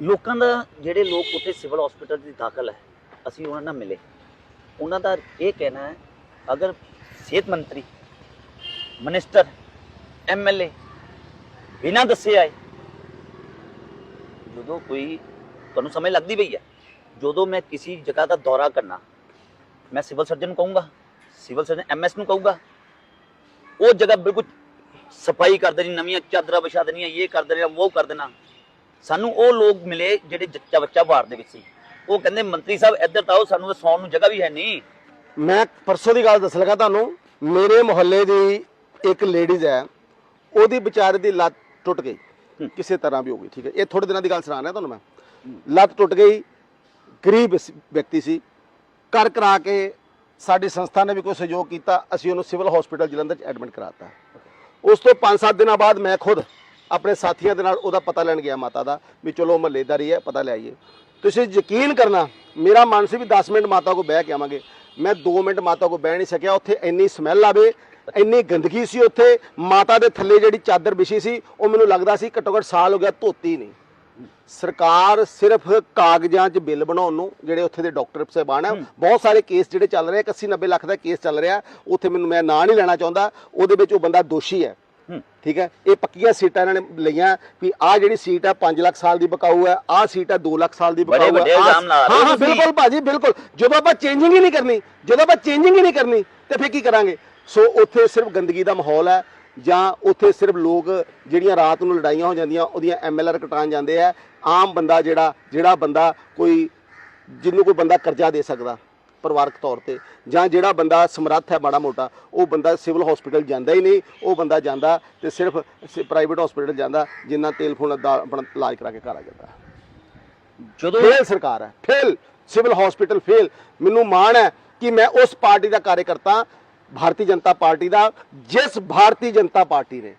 ਲੋਕਾਂ ਦਾ ਜਿਹੜੇ ਲੋਕ ਉੱਥੇ ਸਿਵਲ ਹਸਪੀਟਲ ਦੀ ਦਾਖਲ ਹੈ, ਅਸੀਂ ਉਹਨਾਂ ਨਾਲ ਮਿਲੇ। ਉਹਨਾਂ ਦਾ ਇਹ ਕਹਿਣਾ ਹੈ, ਅਗਰ ਸਿਹਤ ਮੰਤਰੀ ਮਿਨਿਸਟਰ ਐਮਐਲਏ ਬਿਨਾਂ ਦੱਸੇ ਆਏ, ਜਦੋਂ ਕੋਈ ਤੁਹਾਨੂੰ ਸਮਝ ਲੱਗਦੀ ਪਈ ਹੈ, ਜਦੋਂ ਮੈਂ ਕਿਸੇ ਜਗ੍ਹਾ ਦਾ ਦੌਰਾ ਕਰਨਾ, ਮੈਂ ਸਿਵਲ ਸਰਜਨ ਨੂੰ ਕਹੂੰਗਾ ਸਿਵਲ ਸਰਜਨ ਐਮਐਸ ਨੂੰ ਕਹੂੰਗਾ। ਉਹ ਜਗ੍ਹਾ ਬਿਲਕੁਲ ਸਫ਼ਾਈ ਕਰ ਦੇਣੀ ਨਵੀਆਂ ਚਾਦਰਾਂ ਵਿਛਾ ਦੇਣੀਆਂ ਇਹ ਕਰ ਦੇਣਾ ਉਹ ਕਰ ਦੇਣਾ। ਸਾਨੂੰ ਉਹ ਲੋਕ ਮਿਲੇ ਜਿਹੜੇ ਜੱਚਾ ਬੱਚਾ ਵਾਰ ਦੇ ਵਿੱਚ ਸੀ। ਉਹ ਕਹਿੰਦੇ ਮੰਤਰੀ ਸਾਹਿਬ ਇੱਧਰ ਤਾਂ ਆਓ ਸਾਨੂੰ ਤਾਂ ਸੌਣ ਨੂੰ ਜਗ੍ਹਾ ਵੀ ਹੈ ਨਹੀਂ। ਮੈਂ ਪਰਸੋਂ ਦੀ ਗੱਲ ਦੱਸ ਲਗਾ ਤੁਹਾਨੂੰ ਮੇਰੇ ਮੁਹੱਲੇ ਦੀ ਇੱਕ ਲੇਡੀਜ਼ ਹੈ ਉਹਦੀ ਵਿਚਾਰੇ ਦੀ ਲੱਤ ਟੁੱਟ ਗਈ। ਕਿਸੇ ਤਰ੍ਹਾਂ ਵੀ ਹੋ ਗਈ ਠੀਕ ਹੈ। ਇਹ ਥੋੜੇ ਦਿਨਾਂ ਦੀ ਗੱਲ ਸੁਣਾ ਰਿਹਾ ਤੁਹਾਨੂੰ ਮੈਂ। ਲੱਤ ਟੁੱਟ ਗਈ ਗਰੀਬ ਵਿਅਕਤੀ ਸੀ। ਕਰ ਕਰਾ ਕੇ ਸਾਡੀ ਸੰਸਥਾ ਨੇ ਵੀ ਕੋਈ ਸਹਿਯੋਗ ਕੀਤਾ, ਅਸੀਂ ਉਹਨੂੰ ਸਿਵਲ ਹਸਪੀਟਲ ਜਲੰਧਰ ਚ ਐਡਮਿਟ ਕਰਾਤਾ। ਉਸ ਤੋਂ 5-7 ਦਿਨਾਂ ਬਾਅਦ ਮੈਂ ਖੁਦ ਆਪਣੇ ਸਾਥੀਆਂ ਦੇ ਨਾਲ ਉਹਦਾ ਪਤਾ ਲੈਣ ਗਿਆ ਮਾਤਾ ਦਾ ਵੀ ਚਲੋ ਮਹੱਲੇਦਾਰੀ ਹੈ, ਪਤਾ ਲੈ ਆਈਏ। ਤੁਸੀਂ ਯਕੀਨ ਕਰਨਾ, ਮੇਰਾ ਮਨ ਸੀ ਵੀ 10 ਮਿੰਟ ਮਾਤਾ ਕੋ ਬਹਿ ਕੇ ਆਵਾਂਗੇ। ਮੈਂ 2 ਮਿੰਟ ਮਾਤਾ ਕੋ ਬਹਿ ਨਹੀਂ ਸਕਿਆ, ਉੱਥੇ ਇੰਨੀ ਸਮੈਲ ਆਵੇ, ਇੰਨੀ ਗੰਦਗੀ ਸੀ ਉੱਥੇ। ਮਾਤਾ ਦੇ ਥੱਲੇ ਜਿਹੜੀ ਚਾਦਰ ਵਿਛੀ ਸੀ, ਉਹ ਮੈਨੂੰ ਲੱਗਦਾ ਸੀ ਘੱਟੋ ਘੱਟ ਸਾਲ ਹੋ ਗਿਆ ਧੋਤੀ ਨਹੀਂ। ਸਰਕਾਰ ਸਿਰਫ ਕਾਗਜ਼ਾਂ 'ਚ ਬਿੱਲ ਬਣਾਉਣ ਨੂੰ ਜਿਹੜੇ ਉੱਥੇ ਦੇ ਡਾਕਟਰ ਸਾਹਿਬਾਨ ਆ ਬਹੁਤ ਸਾਰੇ ਕੇਸ ਜਿਹੜੇ ਚੱਲ ਰਹੇ 80 90 ਲੱਖ ਦਾ ਕੇਸ ਚੱਲ ਰਿਹਾ ਉੱਥੇ ਮੈਨੂੰ ਮੈਂ ਨਾਂ ਨਹੀਂ ਲੈਣਾ ਚਾਹੁੰਦਾ ਉਹਦੇ ਵਿੱਚ ਉਹ ਬੰਦਾ ਦੋਸ਼ੀ ਹੈ। ਠੀਕ ਹੈ? ਇਹ ਪੱਕੀਆਂ ਸੀਟਾਂ ਇਹਨਾਂ ਨੇ ਲਈਆਂ ਵੀ ਆਹ ਜਿਹੜੀ ਸੀਟ ਹੈ 5 ਲੱਖ ਸਾਲ ਦੀ ਬਕਾਊ ਹੈ ਆਹ ਸੀਟ ਹੈ 2 ਲੱਖ ਸਾਲ ਦੀ ਬਕਾਊ ਹੈ ਹਾਂ ਹੋ। ਬਿਲਕੁਲ ਭਾਜੀ ਬਿਲਕੁਲ। ਜਦੋਂ ਆਪਾਂ ਚੇਂਜਿੰਗ ਹੀ ਨਹੀਂ ਕਰਨੀ ਜਦੋਂ ਆਪਾਂ ਚੇਂਜਿੰਗ ਹੀ ਨਹੀਂ ਕਰਨੀ ਤੇ ਫਿਰ ਕੀ ਕਰਾਂਗੇ? ਸੋ ਉੱਥੇ ਸਿਰਫ ਗੰਦਗੀ ਦਾ ਮਾਹੌਲ ਹੈ ਜਾਂ ਉੱਥੇ ਸਿਰਫ ਲੋਕ ਜਿਹੜੀਆਂ ਰਾਤ ਨੂੰ ਲੜਾਈਆਂ ਹੋ ਜਾਂਦੀਆਂ ਉਹਦੀਆਂ ਐਮਐਲਆਰ ਕਟਾਣ ਜਾਂਦੇ ਆ ਆਮ ਬੰਦਾ ਜਿਹੜਾ ਜਿਹੜਾ ਬੰਦਾ ਕੋਈ ਜਿਹਨੂੰ ਕੋਈ ਬੰਦਾ ਕਰਜ਼ਾ ਦੇ ਸਕਦਾ ਪਰਿਵਾਰਕ ਤੌਰ ਤੇ ਜਾਂ ਜਿਹੜਾ ਬੰਦਾ ਸਮਰੱਥ ਹੈ ਮਾੜਾ ਮੋਟਾ ਉਹ ਬੰਦਾ ਸਿਵਲ ਹਸਪੀਟਲ ਜਾਂਦਾ ਹੀ ਨਹੀਂ ਉਹ ਬੰਦਾ ਜਾਂਦਾ ਤੇ ਸਿਰਫ ਪ੍ਰਾਈਵੇਟ ਹਸਪੀਟਲ ਜਾਂਦਾ ਜਿੰਨਾ ਤੇਲ ਫੋਨ ਦਾ ਆਪਣਾ ਇਲਾਜ ਕਰਾ ਕੇ ਘਰ ਆ ਜਾਂਦਾ। ਜਦੋਂ ਫੇਲ ਸਰਕਾਰ ਹੈ ਫੇਲ ਸਿਵਲ ਹਸਪੀਟਲ ਫੇਲ। ਮੈਨੂੰ ਮਾਣ ਹੈ ਕਿ ਮੈਂ ਉਸ ਪਾਰਟੀ ਦਾ ਕਾਰਜਕਰਤਾ ਭਾਰਤੀ ਜਨਤਾ ਪਾਰਟੀ ਦਾ ਜਿਸ ਭਾਰਤੀ ਜਨਤਾ ਪਾਰਟੀ ਨੇ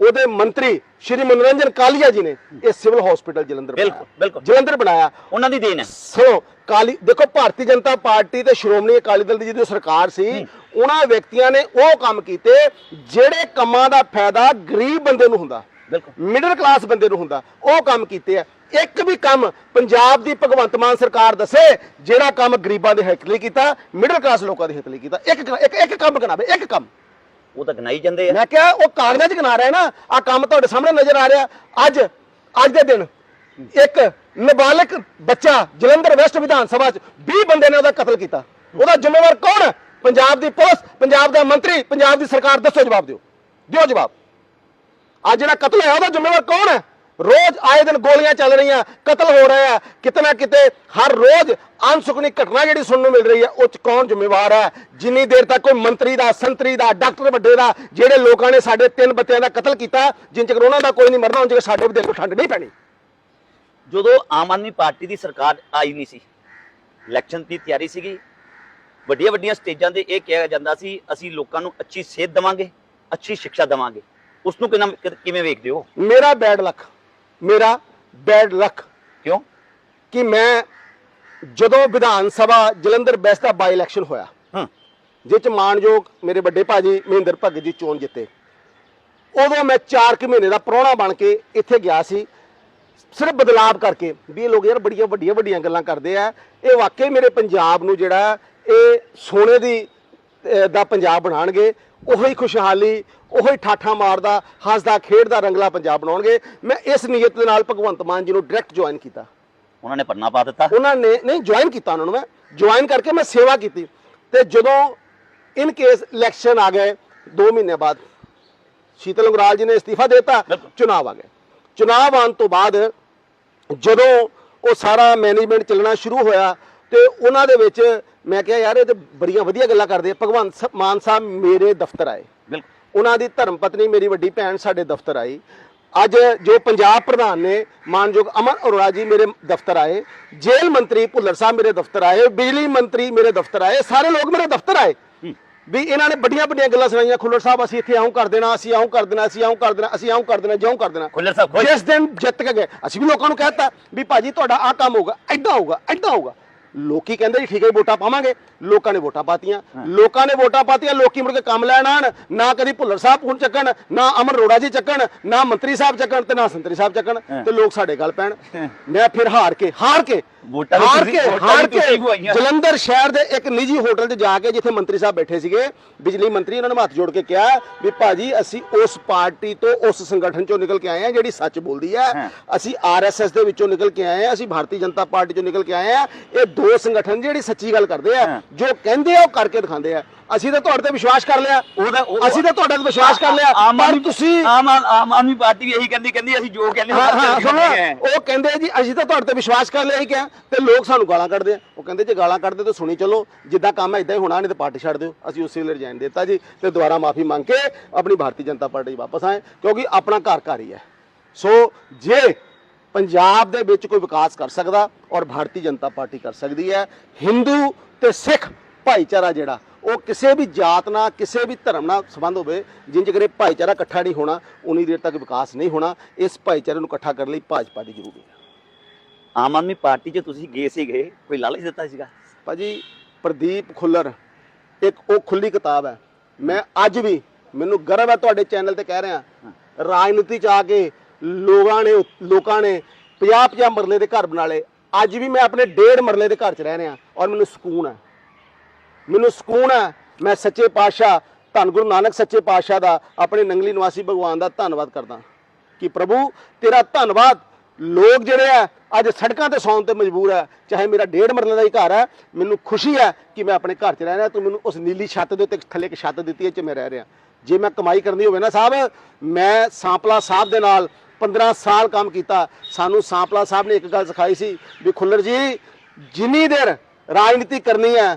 ਉਹਦੇ ਮੰਤਰੀ ਸ਼੍ਰੀ ਮਨੋਰੰਜਨ ਕਾਲੀਆ ਜੀ ਨੇ ਇਹ ਸਿਵਲ ਹਸਪੀਟਲ ਜਲੰਧਰ ਬਿਲਕੁਲ। ਜਲੰਧਰ ਬਣਾਇਆ। ਉਹਨਾਂ ਦੀ ਦੇਣ ਹੈ। ਸੁਣੋ ਕਾਲੀ ਦੇਖੋ ਭਾਰਤੀ ਜਨਤਾ ਪਾਰਟੀ ਤੇ ਸ਼੍ਰੋਮਣੀ ਅਕਾਲੀ ਦਲ ਦੀ ਜਦੋਂ ਸਰਕਾਰ ਸੀ ਉਹਨਾਂ ਵਿਅਕਤੀਆਂ ਨੇ ਉਹ ਕੰਮ ਕੀਤੇ ਜਿਹੜੇ ਕੰਮਾਂ ਦਾ ਫਾਇਦਾ ਗਰੀਬ ਬੰਦੇ ਨੂੰ ਹੁੰਦਾ ਬਿਲਕੁਲ। ਮਿਡਲ ਕਲਾਸ ਬੰਦੇ ਨੂੰ ਹੁੰਦਾ ਉਹ ਕੰਮ ਕੀਤੇ ਆ। ਇੱਕ ਵੀ ਕੰਮ ਪੰਜਾਬ ਦੀ ਭਗਵੰਤ ਮਾਨ ਸਰਕਾਰ ਦੱਸੇ ਜਿਹੜਾ ਕੰਮ ਗਰੀਬਾਂ ਦੇ ਹਿੱਤ ਲਈ ਕੀਤਾ ਮਿਡਲ ਕਲਾਸ ਲੋਕਾਂ ਦੇ ਹਿੱਤ ਲਈ ਕੀਤਾ। ਇੱਕ ਇੱਕ ਇੱਕ ਕੰਮ ਗਣਾਵੇ ਇੱਕ ਕੰਮ। ਉਹ ਤਾਂ ਗਨਾਈ ਜਾਂਦੇ ਆ। ਮੈਂ ਕਿਹਾ ਉਹ ਕਾਗਜ਼ਾਂ 'ਚ ਗਿਣਾ ਰਿਹਾ ਨਾ ਆ ਕੰਮ ਤੁਹਾਡੇ ਸਾਹਮਣੇ ਨਜ਼ਰ ਆ ਰਿਹਾ। ਅੱਜ ਅੱਜ ਦੇ ਦਿਨ ਇੱਕ ਨਾਬਾਲਗ ਬੱਚਾ ਜਲੰਧਰ ਵੈਸਟ ਵਿਧਾਨ ਸਭਾ 'ਚ 20 ਬੰਦੇ ਨੇ ਉਹਦਾ ਕਤਲ ਕੀਤਾ। ਉਹਦਾ ਜ਼ਿੰਮੇਵਾਰ ਕੌਣ? ਹੈ ਪੰਜਾਬ ਦੀ ਪੁਲਿਸ, ਪੰਜਾਬ ਦਾ ਮੰਤਰੀ, ਪੰਜਾਬ ਦੀ ਸਰਕਾਰ। ਦੱਸੋ ਜਵਾਬ ਦਿਓ। ਦਿਓ ਜਵਾਬ। ਅੱਜ ਜਿਹੜਾ ਕਤਲ ਹੋਇਆ, ਉਹਦਾ ਜ਼ਿੰਮੇਵਾਰ ਕੌਣ ਹੈ? ਰੋਜ਼ ਆਏ ਦਿਨ ਗੋਲੀਆਂ ਚੱਲ ਰਹੀਆਂ ਕਤਲ ਹੋ ਰਿਹਾ ਹੈ ਕਿਤੇ ਨਾ ਕਿਤੇ ਹਰ ਰੋਜ਼ ਅਨਸੁਖਨੀ ਘਟਨਾ ਜਿਹੜੀ ਸੁਣਨ ਨੂੰ ਮਿਲ ਰਹੀ ਹੈ ਉਹ ਚ ਕੌਣ ਜ਼ਿੰਮੇਵਾਰ ਹੈ? ਜਿੰਨੀ ਦੇਰ ਤੱਕ ਕੋਈ ਮੰਤਰੀ ਦਾ ਸੰਤਰੀ ਦਾ ਡਾਕਟਰ ਵੱਡੇ ਦਾ ਜਿਹੜੇ ਲੋਕਾਂ ਨੇ ਸਾਡੇ ਤਿੰਨ ਬੱਚਿਆਂ ਦਾ ਕਤਲ ਕੀਤਾ ਜਿੰਨ ਚਿਰ ਉਹਨਾਂ ਦਾ ਕੋਈ ਨਹੀਂ ਮਰਨਾ ਉਹਨਾਂ ਚਿਰ ਸਾਡੇ ਵੀ ਨੂੰ ਠੰਡ ਨਹੀਂ ਪੈਣੀ। ਜਦੋਂ ਆਮ ਆਦਮੀ ਪਾਰਟੀ ਦੀ ਸਰਕਾਰ ਆਈ ਨਹੀਂ ਸੀ ਇਲੈਕਸ਼ਨ ਦੀ ਤਿਆਰੀ ਸੀਗੀ ਵੱਡੀਆਂ ਵੱਡੀਆਂ ਸਟੇਜਾਂ ਤੇ ਇਹ ਕਿਹਾ ਜਾਂਦਾ ਸੀ ਅਸੀਂ ਲੋਕਾਂ ਨੂੰ ਅੱਛੀ ਸਿਹਤ ਦੇਵਾਂਗੇ ਅੱਛੀ ਸਿੱਖਿਆ ਦੇਵਾਂਗੇ। ਉਸ ਨੂੰ ਕਿੰਨਾ ਕਿਵੇਂ ਵੇਖਦੇ ਹੋ? ਮੇਰਾ ਬੈਡ ਲੱਕ ਮੇਰਾ ਬੈਡ ਲੱਕ ਕਿਉਂ? ਕਿ ਮੈਂ ਜਦੋਂ ਵਿਧਾਨ ਸਭਾ ਜਲੰਧਰ ਵੈਸਟ ਦਾ ਬਾਈ ਇਲੈਕਸ਼ਨ ਹੋਇਆ। ਹਾਂ। ਜਿਹ ਚ ਮਾਨਯੋਗ ਮੇਰੇ ਵੱਡੇ ਭਾਜੀ ਮਹਿੰਦਰ ਭਗਤ ਜੀ ਚੋਣ ਜਿੱਤੇ। ਉਦੋਂ ਮੈਂ 4 ਕੁ ਮਹੀਨੇ ਦਾ ਪ੍ਰਾਹੁਣਾ ਬਣ ਕੇ ਇੱਥੇ ਗਿਆ ਸੀ। ਸਿਰਫ ਬਦਲਾਵ ਕਰਕੇ ਵੀ ਇਹ ਲੋਕ ਯਾਰ ਬੜੀਆਂ ਵੱਡੀਆਂ ਵੱਡੀਆਂ ਗੱਲਾਂ ਕਰਦੇ ਆ। ਇਹ ਵਾਕਈ ਮੇਰੇ ਪੰਜਾਬ ਨੂੰ ਜਿਹੜਾ ਇਹ ਸੋਨੇ ਦੀ ਦਾ ਪੰਜਾਬ ਬਣਾਉਣਗੇ। ਉਹੀ ਖੁਸ਼ਹਾਲੀ ਉਹੀ ਠਾਠਾ ਮਾਰਦਾ ਹੱਸਦਾ ਖੇਡਦਾ ਰੰਗਲਾ ਪੰਜਾਬ ਬਣਾਉਣਗੇ। ਮੈਂ ਇਸ ਨੀਅਤ ਦੇ ਨਾਲ ਭਗਵੰਤ ਮਾਨ ਜੀ ਨੂੰ ਡਾਇਰੈਕਟ ਜੁਆਇਨ ਕੀਤਾ। ਉਹਨਾਂ ਨੇ ਪੰਨਾ ਪਾ ਦਿੱਤਾ? ਉਹਨਾਂ ਨੇ ਨਹੀਂ ਜੁਆਇਨ ਕੀਤਾ ਉਹਨਾਂ ਨੂੰ ਮੈਂ। ਜੁਆਇਨ ਕਰਕੇ ਮੈਂ ਸੇਵਾ ਕੀਤੀ। ਤੇ ਜਦੋਂ ਇਨ ਕੇਸ ਇਲੈਕਸ਼ਨ ਆ ਗਏ 2 ਮਹੀਨੇ ਬਾਅਦ ਸ਼ੀਤਲ ਅੰਗਰਾਲ ਜੀ ਨੇ ਅਸਤੀਫਾ ਦੇ ਦਿੱਤਾ। ਚੁਣਾਵ ਆ ਗਏ। ਚੁਣਾਵ ਆਉਣ ਤੋਂ ਬਾਅਦ ਜਦੋਂ ਉਹ ਸਾਰਾ ਮੈਨੇਜਮੈਂਟ ਚੱਲਣਾ ਸ਼ੁਰੂ ਹੋਇਆ ਤੇ ਉਹਨਾਂ ਦੇ ਵਿੱਚ ਮੈਂ ਕਿਹਾ ਯਾਰ ਇਹ ਤੇ ਬੜੀਆਂ ਵਧੀਆ ਗੱਲਾਂ ਕਰਦੇ ਆ। ਭਗਵੰਤ ਮਾਨ ਸਾਹਿਬ ਮੇਰੇ ਦਫ਼ਤਰ ਆਏ। ਬਿਲਕੁਲ। ਉਹਨਾਂ ਦੀ ਧਰਮ ਪਤਨੀ ਮੇਰੀ ਵੱਡੀ ਭੈਣ ਸਾਡੇ ਦਫ਼ਤਰ ਆਈ। ਅੱਜ ਜੋ ਪੰਜਾਬ ਪ੍ਰਧਾਨ ਨੇ ਮਾਨਯੋਗ ਅਮਨ ਅਰੋੜਾ ਜੀ ਮੇਰੇ ਦਫ਼ਤਰ ਆਏ। ਜੇਲ੍ਹ ਮੰਤਰੀ ਭੁੱਲਰ ਸਾਹਿਬ ਮੇਰੇ ਦਫ਼ਤਰ ਆਏ। ਬਿਜਲੀ ਮੰਤਰੀ ਮੇਰੇ ਦਫ਼ਤਰ ਆਏ। ਸਾਰੇ ਲੋਕ ਮੇਰੇ ਦਫ਼ਤਰ ਆਏ। ਵੀ ਇਹਨਾਂ ਨੇ ਵੱਡੀਆਂ ਵੱਡੀਆਂ ਗੱਲਾਂ ਸੁਣਾਈਆਂ। ਖੁੱਲਰ ਸਾਹਿਬ ਅਸੀਂ ਇੱਥੇ ਆਉਂ ਕਰ ਦੇਣਾ ਅਸੀਂ ਆਉਂ ਕਰ ਦੇਣਾ ਅਸੀਂ ਆਉਂ ਕਰ ਦੇਣਾ ਅਸੀਂ ਆਉਂ ਕਰ ਦੇਣਾ ਜਿਉਂ ਕਰ ਦੇਣਾ। ਖੁੱਲਰ ਸਾਹਿਬ ਜਿਸ ਦਿਨ ਜਿੱਤ ਕੇ ਗਏ ਅਸੀਂ ਵੀ ਲੋਕਾਂ ਨੂੰ ਕਹਿਤਾ ਵੀ ਭਾਜੀ ਤੁਹਾਡਾ ਆਹ ਕੰਮ ਹੋਊਗਾ ਐਦਾਂ ਹੋਊਗਾ ਐਦਾਂ ਹੋਊਗਾ। ਲੋਕੀ ਕਹਿੰਦੇ ਜੀ ਠੀਕ ਹੈ ਵੋਟਾਂ ਪਾਵਾਂਗੇ। ਲੋਕਾਂ ਨੇ ਵੋਟਾਂ ਪਾਤੀਆਂ। ਲੋਕਾਂ ਨੇ ਵੋਟਾਂ ਪਾਤੀਆਂ ਲੋਕੀ ਮੁੜ ਕੇ ਕੰਮ ਲੈਣ ਆਣ ਨਾ ਕਦੀ ਭੁੱਲਰ ਸਾਹਿਬ ਹੁਣ ਚੱਕਣ ਨਾ ਅਮਰ ਰੋੜਾ ਜੀ ਚੱਕਣ ਨਾ ਮੰਤਰੀ ਸਾਹਿਬ ਚੱਕਣ ਤੇ ਨਾ ਸੰਤਰੀ ਸਾਹਿਬ ਚੱਕਣ ਤੇ ਲੋਕ ਸਾਡੇ ਗੱਲ ਪੈਣ। ਮੈਂ ਫਿਰ ਹਾਰ ਕੇ ਹਾਰ ਕੇ ਵੋਟਾਂ ਹਾਰ ਕੇ ਹਾਰ ਕੇ। ਜਲੰਧਰ ਸ਼ਹਿਰ ਦੇ ਇੱਕ ਨਿੱਜੀ ਹੋਟਲ 'ਚ ਜਾ ਕੇ ਜਿੱਥੇ ਮੰਤਰੀ ਸਾਹਿਬ ਬੈਠੇ ਸੀਗੇ ਬਿਜਲੀ ਮੰਤਰੀ ਉਹਨਾਂ ਨੇ ਹੱਥ ਜੋੜ ਕੇ ਕਿਹਾ ਵੀ ਭਾਜੀ ਅਸੀਂ ਉਸ ਪਾਰਟੀ ਤੋਂ ਉਸ ਸੰਗਠਨ 'ਚੋਂ ਨਿਕਲ ਕੇ ਆਏ ਹਾਂ ਜਿਹੜੀ ਸੱਚ ਬੋਲਦੀ ਹੈ। ਅਸੀਂ ਆਰਐਸਐਸ ਦੇ ਵਿੱਚੋਂ ਨਿਕਲ ਕੇ ਆਏ ਹਾਂ ਅਸੀਂ ਭਾਰਤੀ ਜਨਤਾ ਪਾਰਟੀ 'ਚੋਂ ਨਿਕਲ ਕੇ ਆਏ ਹਾਂ ਇਹ ਦੋ ਸੰਗਠਨ ਜਿਹੜੀ ਸੱਚੀ ਗੱਲ ਕਰਦੇ ਆ। ਜੋ ਕਹਿੰਦੇ ਆ ਉਹ ਕਰਕੇ ਦਿਖਾਉਂਦੇ ਆ ਅਸੀਂ ਤਾਂ ਤੁਹਾਡੇ ਤੇ ਵਿਸ਼ਵਾਸ ਕਰ ਲਿਆ। ਉਹਦਾ ਅਸੀਂ ਤਾਂ ਤੁਹਾਡੇ ਤੇ ਵਿਸ਼ਵਾਸ ਕਰ ਲਿਆ। ਪਰ ਤੁਸੀਂ ਆਮ ਆਮ ਆਦਮੀ ਪਾਰਟੀ ਵੀ ਇਹੀ ਕਹਿੰਦੀ ਕਹਿੰਦੀ ਅਸੀਂ ਜੋ ਕਹਿੰਦੇ ਹਾਂ ਸੁਣੋ। ਉਹ ਕਹਿੰਦੇ ਜੀ ਅਸੀਂ ਤਾਂ ਤੁਹਾਡੇ ਤੇ ਵਿਸ਼ਵਾਸ ਕਰ ਲਿਆ ਹੀ ਕਿਹਾ ਤੇ ਲੋਕ ਸਾਨੂੰ ਗਾਲਾਂ ਕੱਢਦੇ ਆ। ਉਹ ਕਹਿੰਦੇ ਜੇ ਗਾਲਾਂ ਕੱਢਦੇ ਤਾਂ ਸੁਣੀ ਚਲੋ। ਜਿੱਦਾਂ ਕੰਮ ਹੈ ਇਦਾਂ ਹੀ ਹੋਣਾ ਨਹੀਂ ਤੇ ਪਾਰਟੀ ਛੱਡ ਦਿਓ। ਅਸੀਂ ਉਸੇ ਵੇਲੇ ਰਿਜ਼ਾਈਨ ਦਿੱਤਾ ਜੀ ਤੇ ਦੁਬਾਰਾ ਮਾਫੀ ਮੰਗ ਕੇ ਆਪਣੀ ਭਾਰਤੀ ਜਨਤਾ ਪਾਰਟੀ ਵਾਪਸ ਆਏ ਕਿਉਂਕਿ ਆਪਣਾ ਘਰ ਘਰ ਹੀ ਹੈ। ਸੋ ਜੇ ਪੰਜਾਬ ਦੇ ਵਿੱਚ ਕੋਈ ਵਿਕਾਸ ਕਰ ਸਕਦਾ ਔਰ ਭਾਰਤੀ ਜਨਤਾ ਪਾਰਟੀ ਕਰ ਸਕਦੀ ਹੈ ਹਿੰਦੂ ਤੇ ਸਿੱਖ ਭਾਈਚਾਰਾ ਜਿਹੜਾ ਉਹ ਕਿਸੇ ਵੀ ਜਾਤ ਨਾਲ ਕਿਸੇ ਵੀ ਧਰਮ ਨਾਲ ਸੰਬੰਧ ਹੋਵੇ ਜਿੰਜ ਕਰੇ ਭਾਈਚਾਰਾ ਇਕੱਠਾ ਨਹੀਂ ਹੋਣਾ ਉਨੀ ਦੇਰ ਤੱਕ ਵਿਕਾਸ ਨਹੀਂ ਹੋਣਾ ਇਸ ਭਾਈਚਾਰੇ ਨੂੰ ਇਕੱਠਾ ਕਰਨ ਲਈ ਭਾਜਪਾ ਦੀ ਜ਼ਰੂਰੀ ਹੈ। ਆਮ ਆਦਮੀ ਪਾਰਟੀ 'ਚ ਤੁਸੀਂ ਗਏ ਸੀਗੇ ਕੋਈ ਲਾਲਚ ਦਿੱਤਾ ਸੀਗਾ? ਭਾਜੀ ਪ੍ਰਦੀਪ ਖੁੱਲਰ ਇੱਕ ਉਹ ਖੁੱਲੀ ਕਿਤਾਬ ਹੈ। ਮੈਂ ਅੱਜ ਵੀ ਮੈਨੂੰ ਗਰਵ ਹੈ ਤੁਹਾਡੇ ਚੈਨਲ ਤੇ ਕਹਿ ਰਿਹਾ ਰਾਜਨੀਤੀ ਚ ਆ ਕੇ ਲੋਕਾਂ ਨੇ ਲੋਕਾਂ ਨੇ 50 50 ਮਰਲੇ ਦੇ ਘਰ ਬਣਾ ਲਏ। ਅੱਜ ਵੀ ਮੈਂ ਆਪਣੇ ਡੇਢ ਮਰਲੇ ਦੇ ਘਰ ਚ ਰਹਿ ਰਿਹਾ ਔਰ ਮੈਨੂੰ ਸਕੂਨ ਹੈ। ਮੈਨੂੰ ਸਕੂਨ ਹੈ, ਮੈਂ ਸੱਚੇ ਪਾਤਸ਼ਾਹ, ਧੰਨ ਗੁਰੂ ਨਾਨਕ ਸੱਚੇ ਪਾਤਸ਼ਾਹ ਦਾ ਆਪਣੇ ਨੰਗਲੀ ਨਿਵਾਸੀ ਭਗਵਾਨ ਦਾ ਧੰਨਵਾਦ ਕਰਦਾ। ਕਿ ਪ੍ਰਭੂ, ਤੇਰਾ ਧੰਨਵਾਦ, ਲੋਕ ਜਿਹੜੇ ਆ, ਅੱਜ ਸੜਕਾਂ ਤੇ ਸੌਣ ਤੇ ਮਜਬੂਰ ਹੈ। ਚਾਹੇ ਮੇਰਾ ਡੇਢ ਮਰਲੇ ਦਾ ਹੀ ਘਰ ਹੈ, ਮੈਨੂੰ ਖੁਸ਼ੀ ਹੈ ਕਿ ਮੈਂ ਆਪਣੇ ਘਰ 'ਚ ਰਹਿ ਰਿਹਾ, ਤੂੰ ਮੈਨੂੰ ਉਸ ਨੀਲੀ ਛੱਤ ਦੇ ਉੱਤੇ ਥੱਲੇ ਇੱਕ ਛੱਤ ਦਿੱਤੀ ਹੈ, ਚ ਮੈਂ ਰਹਿ ਰਿਹਾ। ਜੇ ਮੈਂ ਕਮਾਈ ਕਰਨੀ ਹੋਵੇ ਨਾ ਸਾਹਿਬ, ਮੈਂ ਸਾਂਪਲਾ ਸਾਹਿਬ ਦੇ ਨਾਲ 15 ਸਾਲ ਕੰਮ ਕੀਤਾ। ਸਾਨੂੰ ਸਾਂਪਲਾ ਸਾਹਿਬ ਨੇ ਇੱਕ ਗੱਲ ਸਿਖਾਈ ਸੀ ਵੀ ਖੁੱਲਰ ਜੀ, ਜਿੰਨੀ ਦੇਰ ਰਾਜਨੀਤੀ ਕਰਨੀ ਹੈ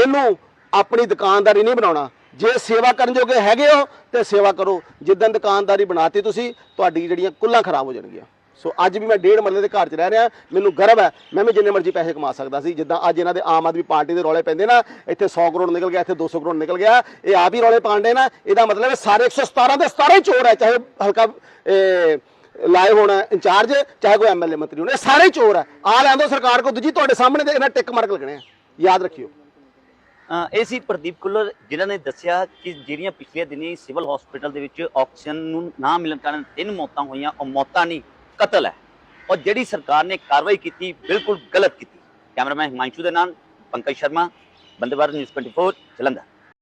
ਇਹਨੂੰ ਆਪਣੀ ਦੁਕਾਨਦਾਰੀ ਨਹੀਂ ਬਣਾਉਣਾ। ਜੇ ਸੇਵਾ ਕਰਨ ਜੋਗੇ ਹੈਗੇ ਹੋ, ਤੇ ਸੇਵਾ ਕਰੋ। ਜਿੱਦਾਂ ਦੁਕਾਨਦਾਰੀ ਬਣਾਤੀ ਤੁਸੀਂ, ਤੁਹਾਡੀ ਜਿਹੜੀਆਂ ਕੁੱਲਾਂ ਖਰਾਬ ਹੋ ਜਾਣਗੀਆਂ। ਸੋ ਅੱਜ ਵੀ ਮੈਂ ਡੇਢ ਮਰਲੇ ਦੇ ਘਰ 'ਚ ਰਹਿ ਰਿਹਾ, ਮੈਨੂੰ ਗਰਵ ਹੈ, ਮੈਂ ਵੀ ਜਿੰਨੇ ਮਰਜ਼ੀ ਪੈਸੇ ਕਮਾ ਸਕਦਾ ਸੀ। ਜਿੱਦਾਂ ਅੱਜ ਇਹਨਾਂ ਦੇ ਆਮ ਆਦਮੀ ਪਾਰਟੀ ਦੇ ਰੌਲੇ ਪੈਂਦੇ ਨਾ, ਇੱਥੇ 100 ਕਰੋੜ ਨਿਕਲ ਗਿਆ, ਇੱਥੇ 200 ਕਰੋੜ ਨਿਕਲ ਗਿਆ, ਇਹ ਆਪ ਹੀ ਰੌਲੇ ਪਾਉਂਦੇ ਨਾ, ਇਹਦਾ ਮਤਲਬ ਹੈ ਸਾਰੇ 117 ਦੇ 17 ਹੀ ਚੋਰ ਹੈ, ਚਾਹੇ ਹਲਕਾ ਲਾਏ ਹੋਣ ਇੰਚਾਰਜ, ਚਾਹੇ ਕੋਈ ਐਮਐਲਏ ਮੰਤਰੀ ਹੋਣ, ਇਹ ਸਾਰੇ ਚੋਰ ਹੈ। ਆ ਲੈਂਦੋ ਸਰਕਾਰ ਕੋ, ਦੂਜੀ ਤੁਹਾਡੇ ਸਾਹਮਣੇ ਇਹਨਾਂ ਟਿਕ ਮਾਰਕ ਲੱਗਣੇ ਆ। ਯਾਦ ਰੱਖਿਓ। ਇਹ ਸੀ ਪ੍ਰਦੀਪ ਕੁੱਲਰ, ਜਿਨ੍ਹਾਂ ਨੇ ਦੱਸਿਆ ਕਿ ਜਿਹੜੀਆਂ ਪਿਛਲੇ ਦਿਨੀ ਸਿਵਲ ਹਸਪੀਟਲ ਦੇ ਵਿੱਚ ਆਕਸੀਜਨ ਨੂੰ ਨਾ ਮਿਲਣ ਕਾਰਨ ਤਿੰਨ ਮੌਤਾਂ ਹੋਈਆਂ, ਉਹ ਮੌਤਾਂ ਨਹੀਂ, ਕਤਲ ਹੈ। ਔਰ ਜਿਹੜੀ ਸਰਕਾਰ ਨੇ ਕਾਰਵਾਈ ਕੀਤੀ, ਬਿਲਕੁਲ ਗਲਤ ਕੀਤੀ। ਕੈਮਰਾਮੈਨ ਹਿਮਾਂਸ਼ੂ ਦੇ ਨਾਲ ਪੰਕਜ ਸ਼ਰਮਾ ਬੰਦੇਵਾਰ ਭਾਰਤ ਨਿਊਜ਼ 24 ਜਲੰਧਰ।